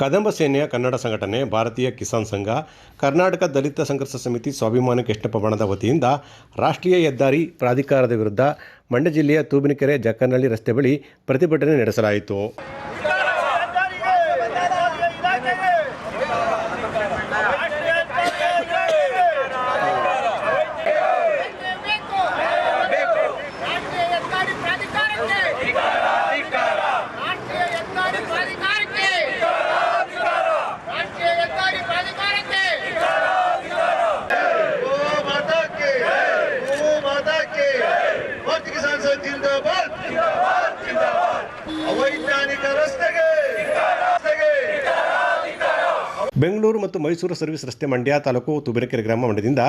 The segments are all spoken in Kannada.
ಕದಂಬ ಸೇನೆಯ ಕನ್ನಡ ಸಂಘಟನೆ ಭಾರತೀಯ ಕಿಸಾನ್ ಸಂಘ, ಕರ್ನಾಟಕ ದಲಿತ ಸಂಘರ್ಷ ಸಮಿತಿ ಸ್ವಾಭಿಮಾನಿ ಕೃಷ್ಣಪ್ಪ ಬಣದ ವತಿಯಿಂದ ರಾಷ್ಟ್ರೀಯ ಹೆದ್ದಾರಿ ಪ್ರಾಧಿಕಾರದ ವಿರುದ್ಧ ಮಂಡ್ಯ ಜಿಲ್ಲೆಯ ತೂಬಿನಕೆರೆ ಜಕ್ಕನಹಳ್ಳಿ ರಸ್ತೆ ಬಳಿ ಪ್ರತಿಭಟನೆ ನಡೆಸಲಾಯಿತು. ಮೈಸೂರು ಸರ್ವಿಸ್ ರಸ್ತೆ ಮಂಡ್ಯ ತಾಲೂಕು ತುಬಿನಕೆರೆ ಗ್ರಾಮ ಮಂಡ್ಯದಿಂದ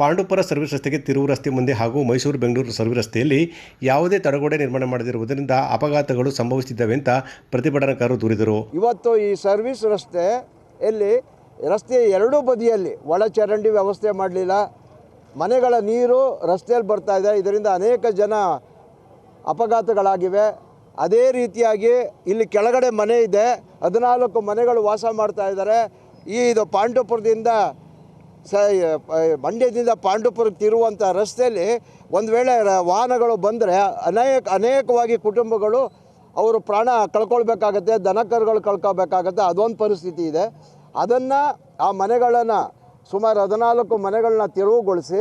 ಪಾಂಡುಪುರ ಸರ್ವಿಸ್ ರಸ್ತೆಗೆ ತಿರುವು ರಸ್ತೆ ಮುಂದೆ ಹಾಗೂ ಮೈಸೂರು ಬೆಂಗಳೂರು ಸರ್ವಿಸ್ ರಸ್ತೆಯಲ್ಲಿ ಯಾವುದೇ ತಡೆಗೋಡೆ ನಿರ್ಮಾಣ ಮಾಡದಿರುವುದರಿಂದ ಅಪಘಾತಗಳು ಸಂಭವಿಸಿದ್ದಾವೆ ಅಂತ ಪ್ರತಿಭಟನಾಕಾರರು ದೂರಿದರು. ಇವತ್ತು ಈ ಸರ್ವಿಸ್ ರಸ್ತೆ ಎಲ್ಲಿ ರಸ್ತೆಯ ಎರಡೂ ಬದಿಯಲ್ಲಿ ಒಳಚರಂಡಿ ವ್ಯವಸ್ಥೆ ಮಾಡಲಿಲ್ಲ. ಮನೆಗಳ ನೀರು ರಸ್ತೆಯಲ್ಲಿ ಬರ್ತಾ ಇದೆ. ಇದರಿಂದ ಅನೇಕ ಜನ ಅಪಘಾತಗಳಾಗಿವೆ. ಅದೇ ರೀತಿಯಾಗಿ ಇಲ್ಲಿ ಕೆಳಗಡೆ ಮನೆ ಇದೆ. ಹದಿನಾಲ್ಕು ಮನೆಗಳು ವಾಸ ಮಾಡ್ತಾ ಇದ್ದಾರೆ. ಈ ಇದು ಪಾಂಡವಪುರದಿಂದ ಸ ಮಂಡ್ಯದಿಂದ ಪಾಂಡವಪುರಕ್ಕೆ ತಿರುವಂಥ ರಸ್ತೆಯಲ್ಲಿ ಒಂದು ವೇಳೆ ವಾಹನಗಳು ಬಂದರೆ ಅನೇಕ, ಅನೇಕವಾಗಿ ಕುಟುಂಬಗಳು ಅವರು ಪ್ರಾಣ ಕಳ್ಕೊಳ್ಬೇಕಾಗತ್ತೆ, ದನಕರುಗಳು ಕಳ್ಕೊಬೇಕಾಗತ್ತೆ ಅದೊಂದು ಪರಿಸ್ಥಿತಿ ಇದೆ. ಅದನ್ನು ಆ ಮನೆಗಳನ್ನು ಸುಮಾರು ಹದಿನಾಲ್ಕು ಮನೆಗಳನ್ನ ತೆರವುಗೊಳಿಸಿ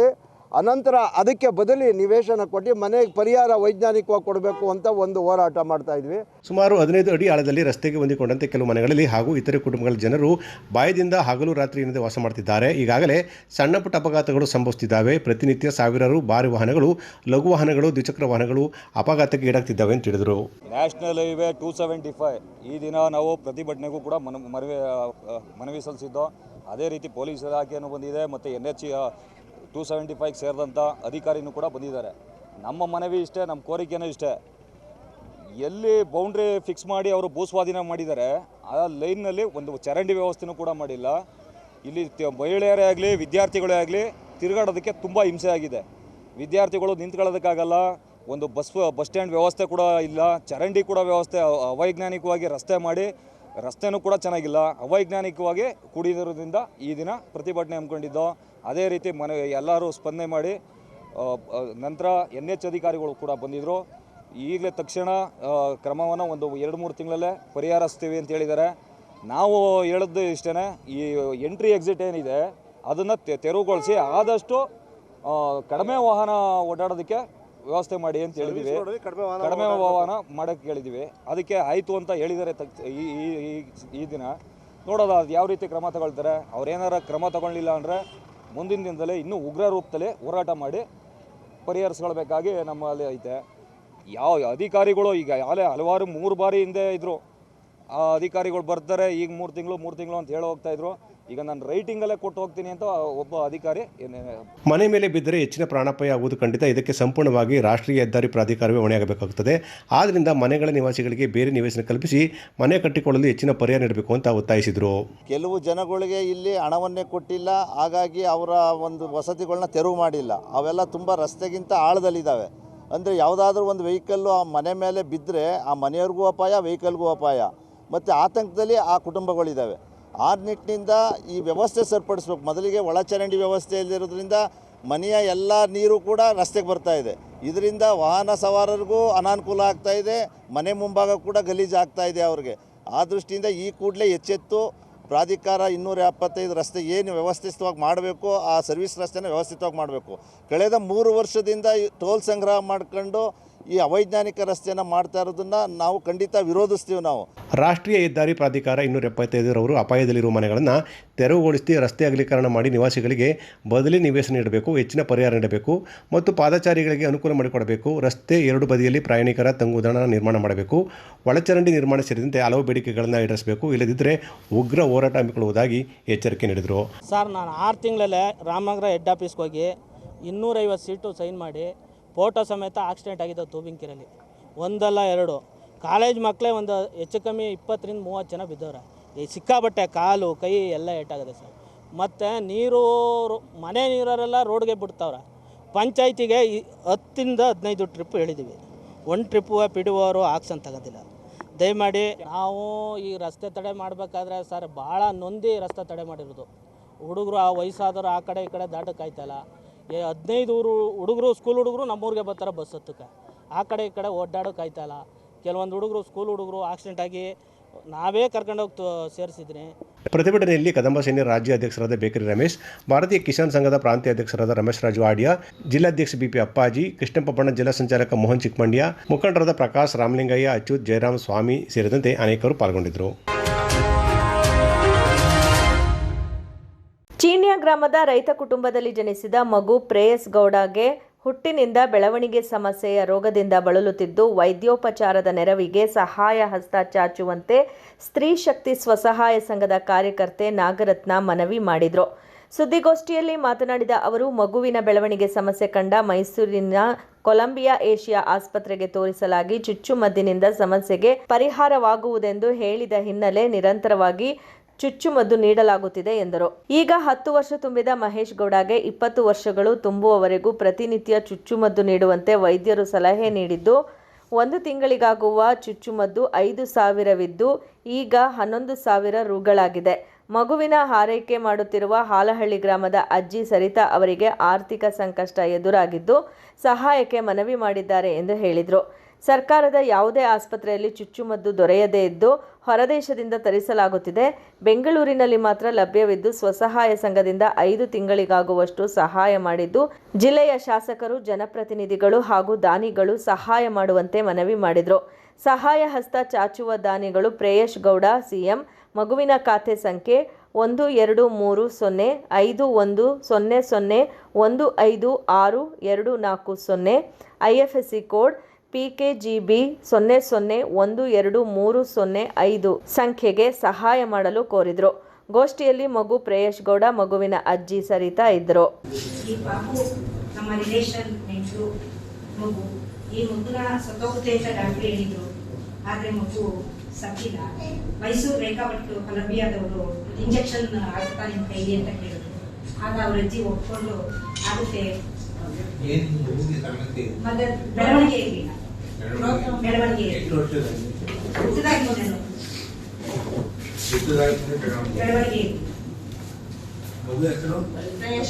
ಅನಂತರ ಅದಕ್ಕೆ ಬದಲಿ ನಿವೇಶನ ಕೊಟ್ಟು ಮನೆಗೆ ಪರಿಹಾರ ವೈಜ್ಞಾನಿಕವಾಗಿ ಕೊಡಬೇಕು ಅಂತ ಒಂದು ಹೋರಾಟ ಮಾಡ್ತಾ ಇದ್ವಿ. ಸುಮಾರು ಹದಿನೈದು ಅಡಿ ಆಳದಲ್ಲಿ ರಸ್ತೆಗೆ ಹೊಂದಿಕೊಂಡಂತೆ ಕೆಲವು ಮನೆಗಳಲ್ಲಿ ಹಾಗೂ ಇತರೆ ಕುಟುಂಬಗಳ ಜನರು ಬಾಯದಿಂದ ಹಗಲು ರಾತ್ರಿ ಎನ್ನದೆ ವಾಸ ಮಾಡ್ತಿದ್ದಾರೆ. ಈಗಾಗಲೇ ಸಣ್ಣ ಪುಟ್ಟ ಅಪಘಾತಗಳು ಸಂಭವಿಸುತ್ತಿದ್ದಾವೆ ಪ್ರತಿನಿತ್ಯ ಸಾವಿರಾರು ಭಾರಿ ವಾಹನಗಳು ಲಘು ವಾಹನಗಳು ದ್ವಿಚಕ್ರ ವಾಹನಗಳು ಅಪಘಾತಕ್ಕೆ ಈಡಾಗ್ತಿದ್ದಾವೆ ಅಂತ ಹೇಳಿದರು. National highway two seventy five. ಈ ದಿನ ನಾವು ಪ್ರತಿಭಟನೆಗೂ ಕೂಡ ಮನ ಮನವಿ ಮನವಿ ಸಲ್ಲಿಸಿದ್ದು ಅದೇ ರೀತಿ ಪೊಲೀಸ್ ಇಲಾಖೆಯನ್ನು ಬಂದಿದೆ ಮತ್ತು ಎನ್ ಎಚ್ ಟೂ ಸೆವೆಂಟಿ ಫೈವ್ಗೆ ಸೇರಿದಂಥ ಅಧಿಕಾರಿನೂ ಕೂಡ ಬಂದಿದ್ದಾರೆ. ನಮ್ಮ ಮನವಿ ಇಷ್ಟೇ, ನಮ್ಮ ಕೋರಿಕೆನೂ ಇಷ್ಟೇ. ಎಲ್ಲಿ ಬೌಂಡ್ರಿ ಫಿಕ್ಸ್ ಮಾಡಿ ಅವರು ಭೂಸ್ವಾಧೀನ ಮಾಡಿದ್ದಾರೆ, ಆ ಲೈನ್ನಲ್ಲಿ ಒಂದು ಚರಂಡಿ ವ್ಯವಸ್ಥೆನೂ ಕೂಡ ಮಾಡಿಲ್ಲ. ಇಲ್ಲಿ ಮಹಿಳೆಯರೇ ಆಗಲಿ, ವಿದ್ಯಾರ್ಥಿಗಳೇ ಆಗಲಿ, ತಿರುಗಾಡೋದಕ್ಕೆ ತುಂಬ ಹಿಂಸೆ ಆಗಿದೆ. ವಿದ್ಯಾರ್ಥಿಗಳು ನಿಂತ್ಕೊಳ್ಳೋದಕ್ಕಾಗಲ್ಲ, ಒಂದು ಬಸ್ ಬಸ್ ಸ್ಟ್ಯಾಂಡ್ ವ್ಯವಸ್ಥೆ ಕೂಡ ಇಲ್ಲ, ಚರಂಡಿ ಕೂಡ ವ್ಯವಸ್ಥೆ ಅವೈಜ್ಞಾನಿಕವಾಗಿ ರಸ್ತೆ ಮಾಡಿ, ರಸ್ತೆನೂ ಕೂಡ ಚೆನ್ನಾಗಿಲ್ಲ. ಅವೈಜ್ಞಾನಿಕವಾಗಿ ಕೂಡಿರೋದ್ರಿಂದ ಈ ದಿನ ಪ್ರತಿಭಟನೆ ಹಮ್ಮಿಕೊಂಡಿದ್ದು. ಅದೇ ರೀತಿ ಮನೆ ಎಲ್ಲರೂ ಸ್ಪಂದನೆ ಮಾಡಿ ನಂತರ ಎನ್ ಎಚ್ ಅಧಿಕಾರಿಗಳು ಕೂಡ ಬಂದಿದ್ದರು ಈಗಲೇ ತಕ್ಷಣ ಕ್ರಮವನ್ನು ಒಂದು ಎರಡು ಮೂರು ತಿಂಗಳಲ್ಲೇ ಪರಿಹಾರಿಸ್ತೀವಿ ಅಂತ ಹೇಳಿದ್ದಾರೆ. ನಾವು ಹೇಳಿದ್ದು ಇಷ್ಟೇ ಈ ಎಂಟ್ರಿ ಎಕ್ಸಿಟ್ ಏನಿದೆ ಅದನ್ನು ತೆರವುಗೊಳಿಸಿ ಆದಷ್ಟು ಕಡಿಮೆ ವಾಹನ ಓಡಾಡೋದಕ್ಕೆ ವ್ಯವಸ್ಥೆ ಮಾಡಿ ಅಂತ ಹೇಳಿದ್ದೀವಿ. ಕಡಿಮೆ ವಾಹನ ಮಾಡೋಕ್ಕೆ ಹೇಳಿದ್ದೀವಿ. ಅದಕ್ಕೆ ಆಯಿತು ಅಂತ ಹೇಳಿದ್ದಾರೆ ತಕ್ಷ- ಈ ಈ- ಈ- ಈ ದಿನ. ನೋಡೋದು ಅದು ಯಾವ ರೀತಿ ಕ್ರಮ ತಗೊಳ್ತಾರೆ? ಅವ್ರೇನಾರ ಕ್ರಮ ತಗೊಳ್ಳಿಲ್ಲ ಅಂದರೆ ಮುಂದಿನ ದಿನದಲ್ಲೇ ಇನ್ನೂ ಉಗ್ರ ರೂಪದಲ್ಲಿ ಹೋರಾಟ ಮಾಡಿ ಪರಿಹರಿಸ್ಕೊಳ್ಬೇಕಾಗಿ ನಮ್ಮಲ್ಲಿ ಐತೆ. ಯಾವ ಅಧಿಕಾರಿಗಳು ಈಗ ಯಾಲೇ ಹಲವಾರು ಮೂರು ಬಾರಿ ಹಿಂದೆ ಇದ್ದರು ಆ ಅಧಿಕಾರಿಗಳು ಬರ್ತಾರೆ, ಈಗ ಮೂರು ತಿಂಗಳು ಮೂರು ತಿಂಗಳು ಅಂತ ಹೇಳಿ ಹೋಗ್ತಾ ಇದ್ರು. ಈಗ ನಾನು ರೈಟಿಂಗಲ್ಲೇ ಕೊಟ್ಟು ಹೋಗ್ತೀನಿ ಅಂತ ಒಬ್ಬ ಅಧಿಕಾರಿ ಏನೇ ಮನೆ ಮೇಲೆ ಬಿದ್ದರೆ ಹೆಚ್ಚಿನ ಪ್ರಾಣಾಪಾಯ ಆಗುವುದು ಖಂಡಿತ. ಇದಕ್ಕೆ ಸಂಪೂರ್ಣವಾಗಿ ರಾಷ್ಟ್ರೀಯ ಹೆದ್ದಾರಿ ಪ್ರಾಧಿಕಾರವೇ ಹೊಣೆಯಾಗಬೇಕಾಗುತ್ತದೆ. ಆದ್ದರಿಂದ ಮನೆಗಳ ನಿವಾಸಿಗಳಿಗೆ ಬೇರೆ ನಿವೇಶನ ಕಲ್ಪಿಸಿ ಮನೆ ಕಟ್ಟಿಕೊಳ್ಳಲು ಹೆಚ್ಚಿನ ಪರಿಹಾರ ನೀಡಬೇಕು ಅಂತ ಒತ್ತಾಯಿಸಿದರು. ಕೆಲವು ಜನಗಳಿಗೆ ಇಲ್ಲಿ ಹಣವನ್ನೇ ಕೊಟ್ಟಿಲ್ಲ. ಹಾಗಾಗಿ ಅವರ ಒಂದು ವಸತಿಗಳನ್ನ ತೆರವು ಮಾಡಿಲ್ಲ. ಅವೆಲ್ಲ ತುಂಬ ರಸ್ತೆಗಿಂತ ಆಳದಲ್ಲಿದ್ದಾವೆ. ಅಂದರೆ ಯಾವುದಾದ್ರೂ ಒಂದು ವೆಹಿಕಲ್ಲು ಆ ಮನೆ ಮೇಲೆ ಬಿದ್ದರೆ ಆ ಮನೆಯವ್ರಿಗೂ ಅಪಾಯ ವೆಹಿಕಲ್ಗೂ ಅಪಾಯ. ಮತ್ತು ಆತಂಕದಲ್ಲಿ ಆ ಕುಟುಂಬಗಳಿದ್ದಾವೆ. ಆ ನಿಟ್ಟಿನಿಂದ ಈ ವ್ಯವಸ್ಥೆ ಸರಿಪಡಿಸ್ಬೇಕು. ಮೊದಲಿಗೆ ಒಳಚರಂಡಿ ವ್ಯವಸ್ಥೆ ಇಲ್ಲದಿರೋದ್ರಿಂದ ಮನೆಯ ಎಲ್ಲ ನೀರು ಕೂಡ ರಸ್ತೆಗೆ ಬರ್ತಾ ಇದೆ. ಇದರಿಂದ ವಾಹನ ಸವಾರರಿಗೂ ಅನಾನುಕೂಲ ಆಗ್ತಾ ಇದೆ. ಮನೆ ಮುಂಭಾಗ ಕೂಡ ಗಲೀಜು ಆಗ್ತಾ ಇದೆ ಅವ್ರಿಗೆ. ಆ ದೃಷ್ಟಿಯಿಂದ ಈ ಕೂಡಲೇ ಎಚ್ಚೆತ್ತು ಪ್ರಾಧಿಕಾರ ಇನ್ನೂರ ಎಪ್ಪತ್ತೈದು ರಸ್ತೆ ಏನು ವ್ಯವಸ್ಥಿತವಾಗಿ ಮಾಡಬೇಕು, ಆ ಸರ್ವಿಸ್ ರಸ್ತೆನ ವ್ಯವಸ್ಥಿತವಾಗಿ ಮಾಡಬೇಕು. ಕಳೆದ ಮೂರು ವರ್ಷದಿಂದ ಟೋಲ್ ಸಂಗ್ರಹ ಮಾಡ್ಕೊಂಡು ಈ ಅವೈಜ್ಞಾನಿಕ ರಸ್ತೆಯನ್ನು ಮಾಡ್ತಾ ಇರೋದನ್ನು ನಾವು ಖಂಡಿತ ವಿರೋಧಿಸ್ತೀವಿ ನಾವು. ರಾಷ್ಟ್ರೀಯ ಹೆದ್ದಾರಿ ಪ್ರಾಧಿಕಾರ ಇನ್ನೂರ ಎಪ್ಪತ್ತೈದರವರು ಅಪಾಯದಲ್ಲಿರುವ ಮನೆಗಳನ್ನು ತೆರವುಗೊಳಿಸಿ ರಸ್ತೆ ಅಗಲೀಕರಣ ಮಾಡಿ ನಿವಾಸಿಗಳಿಗೆ ಬದಲಿ ನಿವೇಶನ ನೀಡಬೇಕು ಹೆಚ್ಚಿನ ಪರಿಹಾರ ನೀಡಬೇಕು ಮತ್ತು ಪಾದಚಾರಿಗಳಿಗೆ ಅನುಕೂಲ ಮಾಡಿಕೊಡಬೇಕು. ರಸ್ತೆ ಎರಡು ಬದಿಯಲ್ಲಿ ಪ್ರಯಾಣಿಕರ ತಂಗುದಾಣ ನಿರ್ಮಾಣ ಮಾಡಬೇಕು. ಒಳಚರಂಡಿ ನಿರ್ಮಾಣ ಸೇರಿದಂತೆ ಹಲವು ಬೇಡಿಕೆಗಳನ್ನು ಈಡೇರಿಸಬೇಕು. ಇಲ್ಲದಿದ್ದರೆ ಉಗ್ರ ಹೋರಾಟ ಹಮ್ಮಿಕೊಳ್ಳುವುದಾಗಿ ಎಚ್ಚರಿಕೆ ನೀಡಿದರು. ಸರ್ ನಾನು ಆರು ತಿಂಗಳಲ್ಲೇ ರಾಮನಗರ ಹೆಡ್ ಆಫೀಸ್ಗೆ ಹೋಗಿ ಇನ್ನೂರೈವತ್ತು ಸೀಟು ಸೈನ್ ಮಾಡಿ ಫೋಟೋ ಸಮೇತ ಆಕ್ಸಿಡೆಂಟ್ ಆಗಿದೆ ತೂಬಿಂಕಿರಲ್ಲಿ ಒಂದಲ್ಲ ಎರಡು. ಕಾಲೇಜ್ ಮಕ್ಕಳೇ ಒಂದು ಹೆಚ್ಚು ಕಮ್ಮಿ ಇಪ್ಪತ್ತರಿಂದ ಮೂವತ್ತು ಜನ ಬಿದ್ದವ್ರೆ. ಈ ಸಿಕ್ಕಾಬಟ್ಟೆ ಕಾಲು, ಕೈ ಎಲ್ಲ ಏಟಾಗಿದೆ ಸರ್. ಮತ್ತು ನೀರು ಮನೆ ನೀರರೆಲ್ಲ ರೋಡ್ಗೆ ಬಿಡ್ತಾವ್ರೆ. ಪಂಚಾಯತಿಗೆ ಈ ಹತ್ತಿಂದ ಹದಿನೈದು ಟ್ರಿಪ್ ಹೇಳಿದ್ದೀವಿ ಒಂದು ಟ್ರಿಪ್ಪು ಪಿ ಡಿ ಆಕ್ಷನ್ ತಗೋದಿಲ್ಲ ದಯಮಾಡಿ ನಾವು ಈ ರಸ್ತೆ ತಡೆ ಮಾಡಬೇಕಾದ್ರೆ ಸರ್, ಭಾಳ ನೊಂದಿ ರಸ್ತೆ ತಡೆ ಮಾಡಿರೋದು. ಹುಡುಗರು ಆ ವಯಸ್ಸಾದವರು ಆ ಕಡೆ ಈ ಕಡೆ ದಾಟಕ್ಕಾಯ್ತಲ್ಲ. ಹದಿನೈದು ಊರು ಹುಡುಗರು ಸ್ಕೂಲ್ ಹುಡುಗರು ನಮ್ಮೂರಿಗೆ ಬರ್ತಾರೆ ಬಸ್ ಹತ್ತಕ್ಕೆ. ಆ ಕಡೆ ಈ ಕಡೆ ಓಡಾಡೋಕ್ಕಾಯ್ತಲ್ಲ ಕೆಲವೊಂದು ಹುಡುಗರು ಸ್ಕೂಲ್ ಹುಡುಗರು ಆಕ್ಸಿಡೆಂಟ್ ಆಗಿ ನಾವೇ ಕರ್ಕೊಂಡೋಗಿ ಸೇರಿಸಿದ್ರಿ. ಪ್ರತಿಭಟನೆಯಲ್ಲಿ ಕದಂಬ ಸೇನೆ ರಾಜ್ಯ ಅಧ್ಯಕ್ಷರಾದ ಬೇಕರಿ ರಮೇಶ್, ಭಾರತೀಯ ಕಿಸಾನ್ ಸಂಘದ ಪ್ರಾಂತೀಯ ಅಧ್ಯಕ್ಷರಾದ ರಮೇಶ್ ರಾಜು ಆಡಿಯಾ, ಜಿಲ್ಲಾಧ್ಯಕ್ಷ ಬಿಪಿ ಅಪ್ಪಾಜಿ ಕೃಷ್ಣಪ್ಪ ಬಣ್ಣ ಜಿಲ್ಲಾ ಸಂಚಾಲಕ ಮೋಹನ್ ಚಿಕ್ಕಮಂಡ್ಯ, ಮುಖಂಡರಾದ ಪ್ರಕಾಶ್ ರಾಮಲಿಂಗಯ್ಯ, ಅಚ್ಯುತ್ ಜಯರಾಮ್ ಸ್ವಾಮಿ ಸೇರಿದಂತೆ ಅನೇಕರು ಪಾಲ್ಗೊಂಡಿದ್ದರು. ಚೀನ್ಯ ಗ್ರಾಮದ ರೈತ ಕುಟುಂಬದಲ್ಲಿ ಜನಿಸಿದ ಮಗು ಪ್ರೇಯಸ್ ಗೌಡಗೆ ಹುಟ್ಟಿನಿಂದ ಬೆಳವಣಿಗೆ ಸಮಸ್ಯೆಯ ರೋಗದಿಂದ ಬಳಲುತ್ತಿದ್ದು, ವೈದ್ಯೋಪಚಾರದ ನೆರವಿಗೆ ಸಹಾಯ ಹಸ್ತ ಚಾಚುವಂತೆ ಸ್ತ್ರೀ ಶಕ್ತಿ ಸ್ವಸಹಾಯ ಸಂಘದ ಕಾರ್ಯಕರ್ತೆ ನಾಗರತ್ನ ಮನವಿ ಮಾಡಿದರು. ಸುದ್ದಿಗೋಷ್ಠಿಯಲ್ಲಿ ಮಾತನಾಡಿದ ಅವರು, ಮಗುವಿನ ಬೆಳವಣಿಗೆ ಸಮಸ್ಯೆ ಕಂಡ ಮೈಸೂರಿನ ಕೊಲಂಬಿಯಾ ಏಷಿಯಾ ಆಸ್ಪತ್ರೆಗೆ ತೋರಿಸಲಾಗಿ ಚುಚ್ಚುಮದ್ದಿನಿಂದ ಸಮಸ್ಯೆಗೆ ಪರಿಹಾರವಾಗುವುದೆಂದು ಹೇಳಿದ ಹಿನ್ನೆಲೆ ನಿರಂತರವಾಗಿ ಚುಚ್ಚುಮದ್ದು ನೀಡಲಾಗುತ್ತಿದೆ ಎಂದರು. ಈಗ ಹತ್ತು ವರ್ಷ ತುಂಬಿದ ಮಹೇಶ್ ಗೌಡಗೆ ಇಪ್ಪತ್ತು ವರ್ಷಗಳು ತುಂಬುವವರೆಗೂ ಪ್ರತಿನಿತ್ಯ ಚುಚ್ಚುಮದ್ದು ನೀಡುವಂತೆ ವೈದ್ಯರು ಸಲಹೆ ನೀಡಿದ್ದು, ಒಂದು ತಿಂಗಳಿಗಾಗುವ ಚುಚ್ಚುಮದ್ದು ಐದು ಸಾವಿರವಿದ್ದು, ಈಗ ಹನ್ನೊಂದು ಸಾವಿರ ರುಗಳಾಗಿದೆ. ಮಗುವಿನ ಹಾರೈಕೆ ಮಾಡುತ್ತಿರುವ ಹಾಲಹಳ್ಳಿ ಗ್ರಾಮದ ಅಜ್ಜಿ ಸರಿತಾ ಅವರಿಗೆ ಆರ್ಥಿಕ ಸಂಕಷ್ಟ ಎದುರಾಗಿದ್ದು, ಸಹಾಯಕ್ಕೆ ಮನವಿ ಮಾಡಿದ್ದಾರೆ ಎಂದು ಹೇಳಿದರು. ಸರ್ಕಾರದ ಯಾವುದೇ ಆಸ್ಪತ್ರೆಯಲ್ಲಿ ಚುಚ್ಚುಮದ್ದು ದೊರೆಯದೇ ಇದ್ದು ಹೊರದೇಶದಿಂದ ತರಿಸಲಾಗುತ್ತಿದೆ. ಬೆಂಗಳೂರಿನಲ್ಲಿ ಮಾತ್ರ ಲಭ್ಯವಿದ್ದು ಸ್ವಸಹಾಯ ಸಂಘದಿಂದ ಐದು ತಿಂಗಳಿಗಾಗುವಷ್ಟು ಸಹಾಯ ಮಾಡಿದ್ದು ಜಿಲ್ಲೆಯ ಶಾಸಕರು, ಜನಪ್ರತಿನಿಧಿಗಳು ಹಾಗೂ ದಾನಿಗಳು ಸಹಾಯ ಮಾಡುವಂತೆ ಮನವಿ ಮಾಡಿದರು. ಸಹಾಯ ಹಸ್ತ ಚಾಚುವ ದಾನಿಗಳು ಪ್ರೇಯಶ್ ಗೌಡ, ಸಿಎಂ ಮಗುವಿನ ಖಾತೆ ಸಂಖ್ಯೆ ಒಂದು ಎರಡು ಮೂರು ಸೊನ್ನೆ ಐದು ಒಂದು ಸೊನ್ನೆ ಸೊನ್ನೆ ಒಂದು ಐದು ಆರು ಎರಡು ನಾಲ್ಕು ಸೊನ್ನೆ, I F S C code P K G B ಸೊನ್ನೆ ಸೊನ್ನೆ ಒಂದು ಎರಡು ಮೂರು ಸೊನ್ನೆ ಐದು ಸಂಖ್ಯೆಗೆ ಸಹಾಯ ಮಾಡಲು ಕೋರಿದರು. ಗೋಷ್ಠಿಯಲ್ಲಿ ಮಗು ಪ್ರೇಯಶ್ ಗೌಡ, ಮಗುವಿನ ಅಜ್ಜಿ ಸರಿತಾ ಇದ್ದರು ಈ ಮಗು. ಸತ್ತಿಲ್ಲ. ಮೈಸೂರು ರೇಖಾಪಟ್ಟು ಕಲಬಿಯಾದವರು ಇಂಜೆಕ್ಷನ್ ಅಂತ ಕೇಳಿದ್ರು ಆಗ ಅಜ್ಜಿ ಒಪ್ಕೊಂಡು ಬೆಳವಣಿಗೆ ಇರಲಿಲ್ಲ ಬೆಳವಣಿಗೆ. ಬೆಳವಣಿಗೆ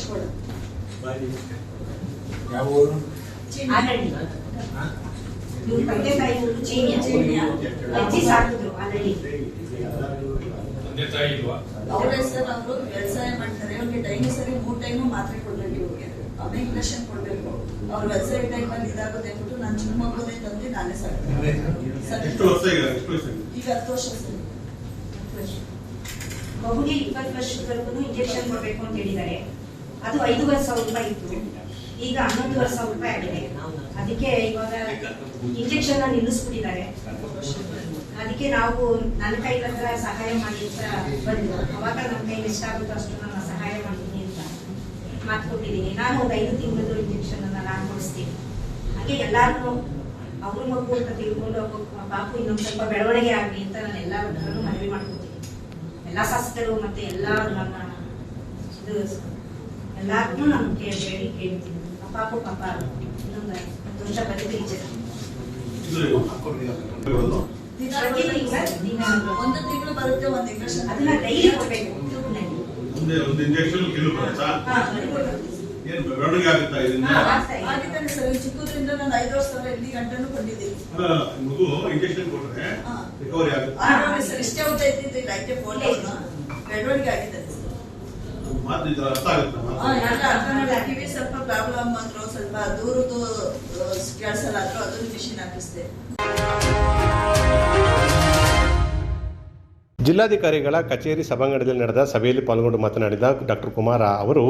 ಕೂಡ. ಆಲ್ರೆಡಿ ಇವ್ರ ತಂದೆ ತಾಯಿ ಊರು ಅಜ್ಜಿ ಸಾಕಿದ್ರು ಆಲ್ರೆಡಿ ಅವ್ರ ಹೆಸರು ಅವರು ವ್ಯವಸಾಯ ಮಾಡ್ತಾರೆ. ಅವ್ರಿಗೆ ಟೈಮ್ ಸರಿ ಮೂರ್ ಟೈಮ್ ಮಾತ್ರೆ ಕೊಡ್ಬೇಕು ಇವ್ರಿಗೆ ಕೊಡಬೇಕು ಇಂಜೆಕ್ಷನ್ ಕೊಡ್ಬೇಕು. ಅವ್ರ ವೆಬ್ಸೈಟ್ ಟೈಪ್ ಅಲ್ಲಿ ಇದಾಗುತ್ತೆ ಅಂದ್ಬಿಟ್ಟು ನಾನು ಚಿಕ್ಕ ಮಗುನೇ ತಂದು ನಾನೇ ಸಾಕ್ತೀನಿ ಈಗ ಹತ್ತು ವರ್ಷ ಸರ್. ಮಗುಗೆ ಇಪ್ಪತ್ತು ವರ್ಷದವರೆಗೂ ಇಂಜೆಕ್ಷನ್ ಕೊಡಬೇಕು ಅಂತ ಹೇಳಿದ್ದಾರೆ. ಅದು ಐದೂವರೆ ಸಾವಿರ ರೂಪಾಯಿ ಇತ್ತು. ಈಗ ಹನ್ನೊಂದುವರೆ ಸಾವಿರ ರೂಪಾಯಿ ಆಗಿದೆ. ಅದಕ್ಕೆ ಇವಾಗ ಇಂಜೆಕ್ಷನ್ ನಿಲ್ಲಿಸ್ಬಿಟ್ಟಿದ್ದಾರೆ. ಅದಕ್ಕೆ ನಾವು ನನ್ನ ಕೈ ಹತ್ರ ಸಹಾಯ ಮಾಡಿ ಅಂತ ಬಂದು ಅವಾಗ ನಮ್ಮ ಕೈಲಿ ಎಷ್ಟಾಗುತ್ತೋ ಅಷ್ಟು ನಾನು ಮಾತು ಕೊಟ್ಟಿದ್ದೀನಿ ನಾನು ಒಂದು ಐದು ತಿಂಗಳದ್ದು ಇಂಜೆಕ್ಷನ್ ಅನ್ನ ನಾನು ಕೊಡಿಸ್ತೀನಿ. ಹಾಗೆ ಎಲ್ಲಾರು ಅವ್ರ ಮಗು ಅಂತ ತಿಳ್ಕೊಂಡು ಪಾಪು ಇನ್ನೊಂದು ಸ್ವಲ್ಪ ಬೆಳವಣಿಗೆ ಆಗಲಿ ಅಂತ ನಾನು ಎಲ್ಲ ಮನವಿ ಮಾಡ್ಕೊತೀನಿ. ಎಲ್ಲ ಶಾಸಕರು ಮತ್ತೆ ಎಲ್ಲ ನನ್ನ ಇದು ಎಲ್ಲಾರ್ಗೂ ನಾನು ಕೇಳಿ ಹೇಳಿ ಕೇಳ್ತೀನಿ. ಆ ಪಾಪು ಪಾಪ ಇನ್ನೊಂದು ಹತ್ತು ವರ್ಷ ದಿನ ಒಂದು ತಿಂಗಳು ಬರುತ್ತೆ ಒಂದು ಇಂಜೆಕ್ಷನ್ ಅದನ್ನ ಡೈಲಿ ಕೊಡ್ಬೇಕು. ಒಂದು ಇಂಜೆಕ್ಷನ್ ಕಿಲೋ ಬರುತ್ತಾ. ಏನ್ ಬೆಳವಣಿಗೆ ಆಗುತ್ತಾ ಇದರಿಂದ ಚಿಕ್ಕದ್ರಿಂದ ನಾನು ಐದು ವರ್ಷ ಇಲ್ಲಿ ಗಂಟೆನೂ ಕೊಟ್ಟಿದ್ದೀನಿ ಅಲ್ಲ, ಮಗು ಇಂಜೆಕ್ಷನ್ ಕೊಟ್ರೆ ರಿಕವರಿ ಆಗುತ್ತೆ. ಆರೋಗ್ಯ ಸರ್ ಇಷ್ಟೇ ಉದ್ದ ಇದ್ದಿದ್ದು ಇಲ್ಲ ಐತೆ ಫೋನ್ ಬೆಳವಣಿಗೆ ಆಗಿದ್ದಾರೆ ಸರ್. ಮಾತು ಇದು ಅರ್ಥ ಆಗುತ್ತೆ ಎಲ್ಲ ಅರ್ಥನಲ್ಲ. ಸ್ವಲ್ಪ ಪ್ರಾಬ್ಲಮ್ ಅಂದ್ರು ಸ್ವಲ್ಪ ದೂರದ್ದು ಕೆಲಸ ಆದ್ರೂ ಮಿಷಿನ್ ಹಾಕಿಸ್ದೆ. ಜಿಲ್ಲಾಧಿಕಾರಿಗಳ ಕಚೇರಿ ಸಭಾಂಗಣದಲ್ಲಿ ನಡೆದ ಸಭೆಯಲ್ಲಿ ಪಾಲ್ಗೊಂಡು ಮಾತನಾಡಿದ ಡಾಕ್ಟರ್ ಕುಮಾರ ಅವರು